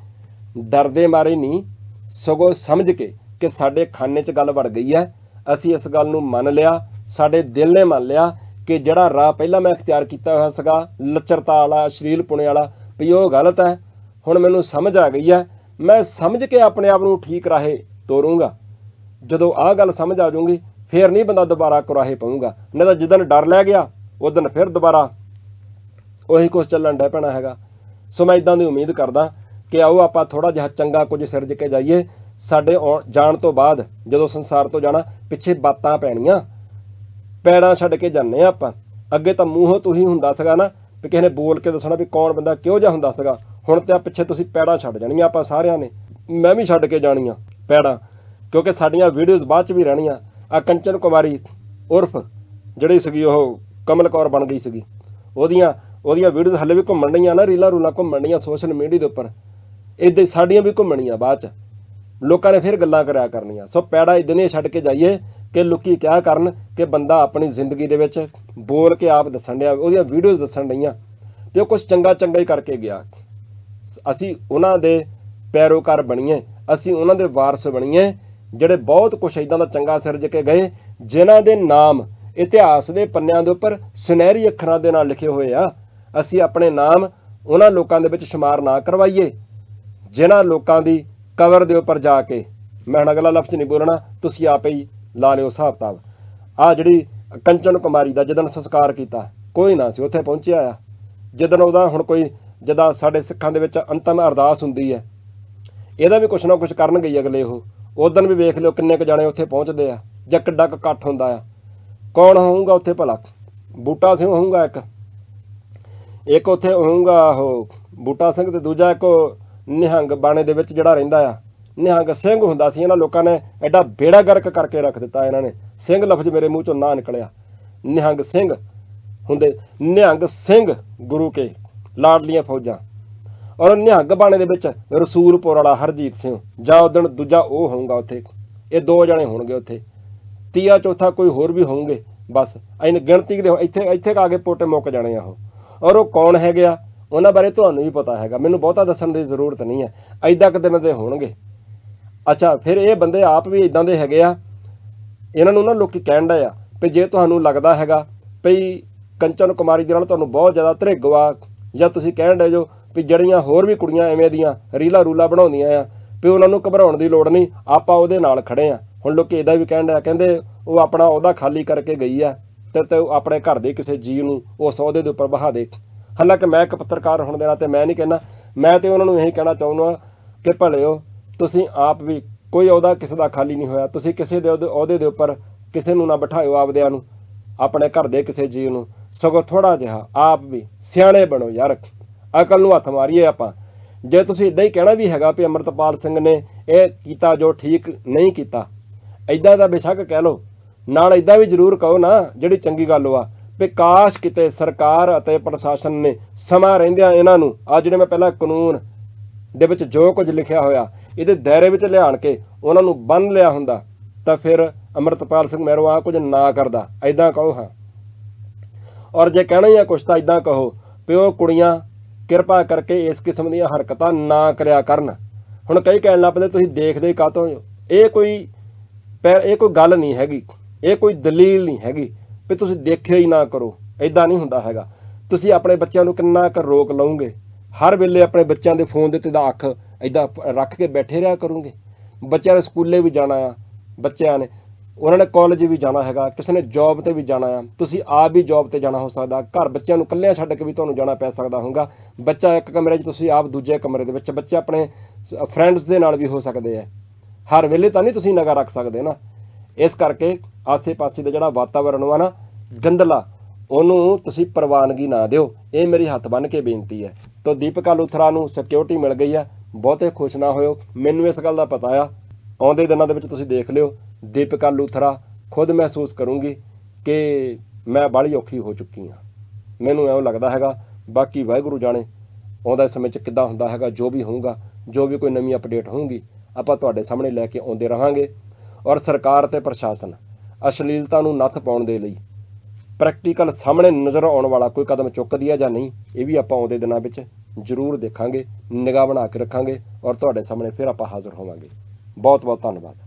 ਡਰਦੇ ਮਾਰੇ ਨਹੀਂ, ਸਗੋਂ ਸਮਝ ਕੇ ਕਿ ਸਾਡੇ ਖਾਨੇ 'ਚ ਗੱਲ ਵੜ ਗਈ ਹੈ। ਅਸੀਂ ਇਸ ਗੱਲ ਨੂੰ ਮੰਨ ਲਿਆ, ਸਾਡੇ ਦਿਲ ਨੇ ਮੰਨ ਲਿਆ ਕਿ ਜਿਹੜਾ ਰਾਹ ਪਹਿਲਾਂ ਮੈਂ ਅਖਤਿਆਰ ਕੀਤਾ ਹੋਇਆ ਸੀਗਾ, ਲੱਚਰਤਾ ਵਾਲਾ ਸ਼ਰੀਲ ਪੁਣੇ ਵਾਲਾ, ਵੀ ਉਹ ਗਲਤ ਹੈ। ਹੁਣ ਮੈਨੂੰ ਸਮਝ ਆ ਗਈ ਹੈ। ਮੈਂ ਸਮਝ ਕੇ ਆਪਣੇ ਆਪ ਨੂੰ ਠੀਕ ਰਾਹੇ ਤੋਰੂੰਗਾ। ਜਦੋਂ ਆਹ ਗੱਲ ਸਮਝ ਆ ਜਾਊਗੀ, ਫੇਰ ਨਹੀਂ ਬੰਦਾ ਦੁਬਾਰਾ ਕੁਰਾਹੇ ਪਾਊਗਾ। ਨਹੀਂ ਤਾਂ ਜਿੱਦਣ ਡਰ ਲੈ ਗਿਆ ਉਦੋਂ ਫਿਰ ਦੁਬਾਰਾ ਉਹੀ ਕੁਝ ਚੱਲਣ ਡੈ ਪੈਣਾ ਹੈਗਾ। ਸੋ ਮੈਂ ਇਦਾਂ ਦੀ ਉਮੀਦ ਕਰਦਾ ਕਿ ਆਓ ਆਪਾਂ ਥੋੜਾ ਜਿਹਾ ਚੰਗਾ ਕੁਝ ਸਿਰਜ ਕੇ ਜਾਈਏ। ਸਾਡੇ ਆਉਣ- ਜਾਣ ਤੋਂ ਬਾਅਦ ਜਦੋਂ ਸੰਸਾਰ ਤੋਂ ਜਾਣਾ, ਪਿੱਛੇ ਬਾਤਾਂ ਪੈਣੀਆਂ। ਪੈੜਾਂ ਛੱਡ ਕੇ ਜਾਂਦੇ ਆ ਆਪਾਂ। ਅੱਗੇ ਤਾਂ ਮੂੰਹੋਂ ਤੂੰ ਹੀ ਹੁੰਦਾ ਸੀਗਾ ਨਾ, ਵੀ ਕਿਸੇ ਨੇ ਬੋਲ ਕੇ ਦੱਸਣਾ ਵੀ ਕੌਣ ਬੰਦਾ ਕਿਹੋ ਜਿਹਾ ਹੁੰਦਾ ਸੀਗਾ। ਹੁਣ ਤੇ ਆ ਪਿੱਛੇ ਤੁਸੀਂ ਪੈੜਾਂ ਛੱਡ ਜਾਣੀਆਂ ਆਪਾਂ ਸਾਰਿਆਂ ਨੇ। ਮੈਂ ਵੀ ਛੱਡ ਕੇ ਜਾਣੀਆਂ ਪੈੜਾਂ, ਕਿਉਂਕਿ ਸਾਡੀਆਂ ਵੀਡੀਓਜ਼ ਬਾਅਦ ਚ ਵੀ ਰਹਿਣੀਆਂ। ਆ ਕੰਚਨ ਕੁਮਾਰੀ ਉਰਫ, ਜਿਹੜੀ ਸੀਗੀ ਉਹ ਕਮਲ ਕੌਰ ਬਣ ਗਈ ਸੀਗੀ। ਉਹਦੀਆਂ ਉਹਦੀਆਂ ਵੀਡੀਓਜ਼ ਹੱਲੇ ਵੀ ਘੁੰਮਣ ਡਈਆਂ ਨਾ, ਰੀਲਾਂ ਰੂਲਾਂ ਘੁੰਮਣ ਡਈਆਂ ਸੋਸ਼ਲ ਮੀਡੀਆ ਦੇ ਉੱਪਰ। ਇਦਾਂ ਸਾਡੀਆਂ ਵੀ ਘੁੰਮਣੀਆਂ ਬਾਅਦ ਚ। ਲੋਕਾਂ ਨੇ ਫਿਰ ਗੱਲਾਂ ਕਰਿਆ ਕਰਨੀਆਂ। ਸੋ ਪੈੜਾ ਇਦਾਂ ਹੀ ਛੱਡ ਕੇ ਜਾਈਏ ਕਿ ਲੋਕੀ ਕਿਆ ਕਰਨ ਕਿ ਬੰਦਾ ਆਪਣੀ ਜ਼ਿੰਦਗੀ ਦੇ ਵਿੱਚ ਬੋਲ ਕੇ ਆਪ ਦੱਸਣ ਡਿਆ, ਉਹਦੀਆਂ ਵੀਡੀਓਜ਼ ਦੱਸਣ ਡਈਆਂ। ਤੇ ਉਹ ਕੁਝ ਚੰਗਾ ਚੰਗਾ ਹੀ ਕਰਕੇ ਗਿਆ। ਅਸੀਂ ਉਹਨਾਂ ਦੇ ਪੈਰੋਕਾਰ ਬਣੀਏ, ਅਸੀਂ ਉਹਨਾਂ ਦੇ ਵਾਰਸ ਬਣੀਏ, ਜਿਹੜੇ ਬਹੁਤ ਕੁਝ ਇਦਾਂ ਦਾ ਚੰਗਾ ਸਿਰਜ ਕੇ ਗਏ, ਜਿਨ੍ਹਾਂ ਦੇ ਨਾਮ ਇਤਿਹਾਸ ਦੇ ਪੰਨਿਆਂ ਦੇ ਉੱਪਰ ਸੁਨਹਿਰੀ ਅੱਖਰਾਂ ਦੇ ਨਾਲ ਲਿਖੇ ਹੋਏ ਆ। ਅਸੀਂ ਆਪਣੇ ਨਾਮ ਉਹਨਾਂ ਲੋਕਾਂ ਦੇ ਵਿੱਚ ਸ਼ੁਮਾਰ ਨਾ ਕਰਵਾਈਏ, ਜਿਨ੍ਹਾਂ ਲੋਕਾਂ ਦੀ ਕਵਰ ਦੇ ਉੱਪਰ ਜਾ ਕੇ। ਮੈਂ ਹੁਣ ਅਗਲਾ ਲਫ਼ਜ਼ ਨਹੀਂ ਬੋਲਣਾ, ਤੁਸੀਂ ਆਪੇ ਹੀ ਲਾ ਲਿਓ ਹਿਸਾਬ ਕਿਤਾਬ। ਆ ਜਿਹੜੀ ਕੰਚਨ ਕੁਮਾਰੀ ਦਾ ਜਦੋਂ ਸੰਸਕਾਰ ਕੀਤਾ, ਕੋਈ ਨਾ ਸੀ ਉੱਥੇ ਪਹੁੰਚਿਆ ਆ। ਜਦੋਂ ਉਹਦਾ ਹੁਣ ਕੋਈ, ਜਦਾਂ ਸਾਡੇ ਸਿੱਖਾਂ ਦੇ ਵਿੱਚ ਅੰਤਮ ਅਰਦਾਸ ਹੁੰਦੀ ਹੈ, ਇਹਦਾ ਵੀ ਕੁਛ ਨਾ ਕੁਛ ਕਰਨ ਗਈ ਅਗਲੇ ਉਹ। ਉਦੋਂ ਵੀ ਵੇਖ ਲਿਓ ਕਿੰਨੇ ਕੁ ਜਾਣੇ ਉੱਥੇ ਪਹੁੰਚਦੇ ਆ, ਜਾਂ ਕਿੱਡਾ ਕੁ ਇਕੱਠ ਹੁੰਦਾ ਆ। ਕੌਣ ਹੋਊਗਾ ਉੱਥੇ ਭਲਾ? ਬੂਟਾ ਸਿੰਘ ਹੋਊਗਾ ਇੱਕ। ਇੱਕ ਉੱਥੇ ਹੋਊਗਾ ਉਹ, ਬੂਟਾ ਸਿੰਘ ਤੇ ਦੂਜਾ ਇੱਕ ਉਹ ਨਿਹੰਗ ਬਾਣੇ ਦੇ ਵਿੱਚ ਜਿਹੜਾ ਰਹਿੰਦਾ ਆ, ਨਿਹੰਗ ਸਿੰਘ ਹੁੰਦਾ ਸੀ, ਇਹਨਾਂ ਲੋਕਾਂ ਨੇ ਐਡਾ ਬੇੜਾ ਗਰਕ ਕਰਕੇ ਰੱਖ ਦਿੱਤਾ ਇਹਨਾਂ ਨੇ। ਸਿੰਘ ਲਫ਼ਜ਼ ਮੇਰੇ ਮੂੰਹ ਚੋਂ ਨਾ ਨਿਕਲਿਆ। ਨਿਹੰਗ ਸਿੰਘ ਹੁੰਦੇ, ਨਿਹੰਗ ਸਿੰਘ ਗੁਰੂ ਕੇ ਲਾਡਲੀਆਂ ਫੌਜਾਂ। ਔਰ ਨਿਹੰਗ ਬਾਣੇ ਦੇ ਵਿੱਚ ਰਸੂਲਪੁਰ ਵਾਲਾ ਹਰਜੀਤ ਸਿੰਘ, ਜਾਂ ਉਦਣ ਦੂਜਾ ਉਹ ਹੋਊਗਾ ਉੱਥੇ। ਇਹ ਦੋ ਜਣੇ ਹੋਣਗੇ ਉੱਥੇ। ਤੀਆ ਚੌਥਾ ਕੋਈ ਹੋਰ ਵੀ ਹੋਣਗੇ ਬਸ। ਐਨ ਗਿਣਤੀ ਦੇ ਇੱਥੇ ਇੱਥੇ ਆ ਕੇ ਪੋਟੇ ਮੁੱਕ ਜਾਣੇ ਆ ਉਹ। ਔਰ ਉਹ ਕੌਣ ਹੈਗੇ ਆ? ਉਹਨਾਂ ਬਾਰੇ ਤੁਹਾਨੂੰ ਵੀ ਪਤਾ ਹੈਗਾ। ਮੈਨੂੰ ਬਹੁਤਾ ਦੱਸਣ ਦੀ ਜ਼ਰੂਰਤ ਨਹੀਂ ਹੈ। ਐਦਾਂ ਕਿ ਦਿਨ ਦੇ ਹੋਣਗੇ। ਅੱਛਾ, ਫਿਰ ਇਹ ਬੰਦੇ ਆਪ ਵੀ ਇਦਾਂ ਦੇ ਹੈਗੇ ਆ। ਇਹਨਾਂ ਨੂੰ ਨਾ ਲੋਕੀ ਕਹਿਣ ਡਏ ਆ ਵੀ ਜੇ ਤੁਹਾਨੂੰ ਲੱਗਦਾ ਹੈਗਾ ਵੀ ਕੰਚਨ ਕੁਮਾਰੀ ਦੇ ਨਾਲ ਤੁਹਾਨੂੰ ਬਹੁਤ ਜ਼ਿਆਦਾ ਧਰਿਗਵਾ ਜਾਂ ਤੁਸੀਂ ਕਹਿਣ ਡਏ ਜੋ ਵੀ ਜਿਹੜੀਆਂ ਹੋਰ ਵੀ ਕੁੜੀਆਂ ਐਵੇਂ ਦੀਆਂ ਰੀਲਾ ਰੂਲਾ ਬਣਾਉਂਦੀਆਂ ਆ, ਵੀ ਉਹਨਾਂ ਨੂੰ ਘਬਰਾਉਣ ਦੀ ਲੋੜ ਨਹੀਂ, ਆਪਾਂ ਉਹਦੇ ਨਾਲ ਖੜੇ ਆ। ਹੁਣ ਲੋਕੀ ਇਹਦਾ ਵੀ ਕਹਿਣ ਡਿਆ ਕਹਿੰਦੇ ਉਹ ਆਪਣਾ ਉਹਦਾ ਖਾਲੀ ਕਰਕੇ ਗਈ ਆ, ਤੇ ਤੇ ਆਪਣੇ ਘਰ ਦੇ ਕਿਸੇ ਜੀ ਨੂੰ ਉਸ ਅਹੁਦੇ ਦੇ ਉੱਪਰ ਬਹਾ ਦੇ। ਹਾਲਾਂਕਿ ਮੈਂ ਇੱਕ ਪੱਤਰਕਾਰ ਹੋਣ ਦੇ ਨਾਤੇ ਮੈਂ ਨਹੀਂ ਕਹਿੰਦਾ, ਮੈਂ ਤੇ ਉਹਨਾਂ ਨੂੰ ਇਹੀ ਕਹਿਣਾ ਚਾਹੁੰਦਾ ਕਿ ਭਲਿਓ ਤੁਸੀਂ ਆਪ ਵੀ ਕੋਈ ਅਹੁਦਾ ਕਿਸੇ ਦਾ ਖਾਲੀ ਨਹੀਂ ਹੋਇਆ, ਤੁਸੀਂ ਕਿਸੇ ਦੇ ਉਹਦੇ- ਅਹੁਦੇ ਦੇ ਉੱਪਰ ਕਿਸੇ ਨੂੰ ਨਾ ਬਿਠਾਇਓ ਆਪਦਿਆਂ ਨੂੰ, ਆਪਣੇ ਘਰ ਦੇ ਕਿਸੇ ਜੀਵ ਨੂੰ, ਸਗੋਂ ਥੋੜਾ ਜਿਹਾ ਆਪ ਵੀ ਸਿਆਣੇ ਬਣੋ ਯਾਰ, ਅਕਲ ਨੂੰ ਹੱਥ ਮਾਰੀਏ ਆਪਾਂ। ਜੇ ਤੁਸੀਂ ਇਦਾਂ ਹੀ ਕਹਿਣਾ ਵੀ ਹੈਗਾ ਵੀ ਅਮਰਤਪਾਲ ਸਿੰਘ ਨੇ ਇਹ ਕੀਤਾ ਜੋ ਠੀਕ ਨਹੀਂ ਕੀਤਾ ਇਦਾਂ ਦਾ ਬੇਸ਼ੱਕ ਕਹਿ ਲਓ, ਨਾਲ ਇਦਾਂ ਵੀ ਜ਼ਰੂਰ ਕਹੋ ਨਾ ਜਿਹੜੀ ਚੰਗੀ ਗੱਲ ਵਾ। ਵਿਕਾਸ਼ ਕਿਤੇ ਸਰਕਾਰ ਅਤੇ ਪ੍ਰਸ਼ਾਸਨ ਨੇ ਸਮਾਂ ਰਹਿੰਦਿਆਂ ਇਹਨਾਂ ਨੂੰ ਆ ਜਿਹੜੇ ਮੈਂ ਪਹਿਲਾਂ ਕਾਨੂੰਨ ਦੇ ਵਿੱਚ ਜੋ ਕੁਝ ਲਿਖਿਆ ਹੋਇਆ, ਇਹਦੇ ਦਾਇਰੇ ਵਿੱਚ ਲਿਆਣ ਕੇ ਉਹਨਾਂ ਨੂੰ ਬੰਨ ਲਿਆ ਹੁੰਦਾ, ਤਾਂ ਫਿਰ ਅਮਰਤਪਾਲ ਸਿੰਘ ਮਹਿਰੋ ਆ ਕੁਝ ਨਾ ਕਰਦਾ ਐਦਾਂ ਕਹੋ ਹਾਂ। ਔਰ ਜੇ ਕਹਿਣਾ ਹੀ ਆ ਕੁਛ, ਤਾਂ ਇਦਾਂ ਕਹੋ ਵੀ ਉਹ ਕੁੜੀਆਂ, ਕਿਰਪਾ ਕਰਕੇ ਇਸ ਕਿਸਮ ਦੀਆਂ ਹਰਕਤਾਂ ਨਾ ਕਰਿਆ ਕਰਨ। ਹੁਣ ਕਈ ਕਹਿਣ ਲੱਗ ਪਏ ਤੁਸੀਂ ਦੇਖਦੇ ਕਾਤੋਂ ਇਹ ਕੋਈ ਪਰ ਇਹ ਕੋਈ ਗੱਲ ਨਹੀਂ ਹੈਗੀ, ਇਹ ਕੋਈ ਦਲੀਲ ਨਹੀਂ ਹੈਗੀ। ਵੀ ਤੁਸੀਂ ਦੇਖਿਆ ਹੀ ਨਾ ਕਰੋ ਐਦਾਂ ਨਹੀਂ ਹੁੰਦਾ ਹੈਗਾ। ਤੁਸੀਂ ਆਪਣੇ ਬੱਚਿਆਂ ਨੂੰ ਕਿੰਨਾ ਕੁ ਰੋਕ ਲਓਗੇ ਹਰ ਵੇਲੇ ਆਪਣੇ ਬੱਚਿਆਂ ਦੇ ਫੋਨ ਦੇ ਉੱਤੇ ਦਾ ਅੱਖ ਐਦਾਂ ਰੱਖ ਕੇ ਬੈਠੇ ਰਿਹਾ ਕਰੋਗੇ? ਬੱਚਿਆਂ ਨੇ ਸਕੂਲੇ ਵੀ ਜਾਣਾ ਆ, ਬੱਚਿਆਂ ਨੇ, ਉਹਨਾਂ ਨੇ ਕਾਲਜ ਵੀ ਜਾਣਾ ਹੈਗਾ, ਕਿਸੇ ਨੇ ਜੌਬ ਤੇ ਵੀ ਜਾਣਾ ਆ। ਤੁਸੀਂ ਆਪ ਵੀ ਜੌਬ ਤੇ ਜਾਣਾ ਹੋ ਸਕਦਾ, ਘਰ ਬੱਚਿਆਂ ਨੂੰ ਇਕੱਲਿਆਂ ਛੱਡ ਕੇ ਵੀ ਤੁਹਾਨੂੰ ਜਾਣਾ ਪੈ ਸਕਦਾ ਹੋਊਗਾ। ਬੱਚਾ ਇੱਕ ਕਮਰੇ 'ਚ, ਤੁਸੀਂ ਆਪ ਦੂਜੇ ਕਮਰੇ ਦੇ ਵਿੱਚ ਬੱਚੇ ਆਪਣੇ ਫਰੈਂਡਸ ਦੇ ਨਾਲ ਵੀ ਹੋ ਸਕਦੇ ਆ। ਹਰ ਵੇਲੇ ਤਾਂ ਨਹੀਂ ਤੁਸੀਂ ਨਗਾ ਰੱਖ ਸਕਦੇ ਨਾ। ਇਸ ਕਰਕੇ ਆਸੇ-ਪਾਸੇ ਦਾ ਜਿਹੜਾ ਵਾਤਾਵਰਣ ਵਾ ਨਾ ਗੰਦਲਾ ਉਹਨੂੰ ਤੁਸੀਂ ਪ੍ਰਵਾਨਗੀ ਨਾ ਦਿਓ। ਇਹ ਮੇਰੀ ਹੱਥ ਬੰਨ ਕੇ ਬੇਨਤੀ ਹੈ। ਤੋਂ ਦੀਪਕਾ ਲੂਥਰਾ ਨੂੰ ਸਿਕਿਉਰਿਟੀ ਮਿਲ ਗਈ ਆ। ਬਹੁਤੇ ਖੁਸ਼ ਨਾ ਹੋਇਓ। ਮੈਨੂੰ ਇਸ ਗੱਲ ਦਾ ਪਤਾ ਆ। ਆਉਂਦੇ ਦਿਨਾਂ ਦੇ ਵਿੱਚ ਤੁਸੀਂ ਦੇਖ ਲਿਓ। ਦੀਪਕਾ ਲੂਥਰਾ ਖੁਦ ਮਹਿਸੂਸ ਕਰੂੰਗੀ ਕਿ ਮੈਂ ਬਾਹਲੀ ਔਖੀ ਹੋ ਚੁੱਕੀ ਹਾਂ ਮੈਨੂੰ ਐਂ ਲੱਗਦਾ ਹੈਗਾ, ਬਾਕੀ ਵਾਹਿਗੁਰੂ ਜਾਣੇ, ਆਉਂਦਾ ਸਮੇਂ 'ਚ ਕਿੱਦਾਂ ਹੁੰਦਾ ਹੈਗਾ, ਜੋ ਵੀ ਹੋਊਗਾ, ਜੋ ਵੀ ਕੋਈ ਨਵੀਂ ਅਪਡੇਟ ਹੋਊਗੀ, ਆਪਾਂ ਤੁਹਾਡੇ ਸਾਹਮਣੇ ਲੈ ਕੇ ਆਉਂਦੇ ਰਹਾਂਗੇ। ਔਰ ਸਰਕਾਰ ਤੇ ਪ੍ਰਸ਼ਾਸਨ ਅਸ਼ਲੀਲਤਾ ਨੂੰ ਨੱਥ ਪਾਉਣ ਦੇ ਲਈ ਪ੍ਰੈਕਟੀਕਲ ਸਾਹਮਣੇ ਨਜ਼ਰ ਆਉਣ ਵਾਲਾ ਕੋਈ ਕਦਮ ਚੁੱਕਦੀ ਹੈ ਜਾਂ ਨਹੀਂ, ਇਹ ਵੀ ਆਪਾਂ ਆਉਂਦੇ ਦਿਨਾਂ ਵਿੱਚ ਜ਼ਰੂਰ ਦੇਖਾਂਗੇ, ਨਿਗਾਹ ਬਣਾ ਕੇ ਰੱਖਾਂਗੇ ਔਰ ਤੁਹਾਡੇ ਸਾਹਮਣੇ ਫਿਰ ਆਪਾਂ ਹਾਜ਼ਰ ਹੋਵਾਂਗੇ। ਬਹੁਤ ਬਹੁਤ ਧੰਨਵਾਦ।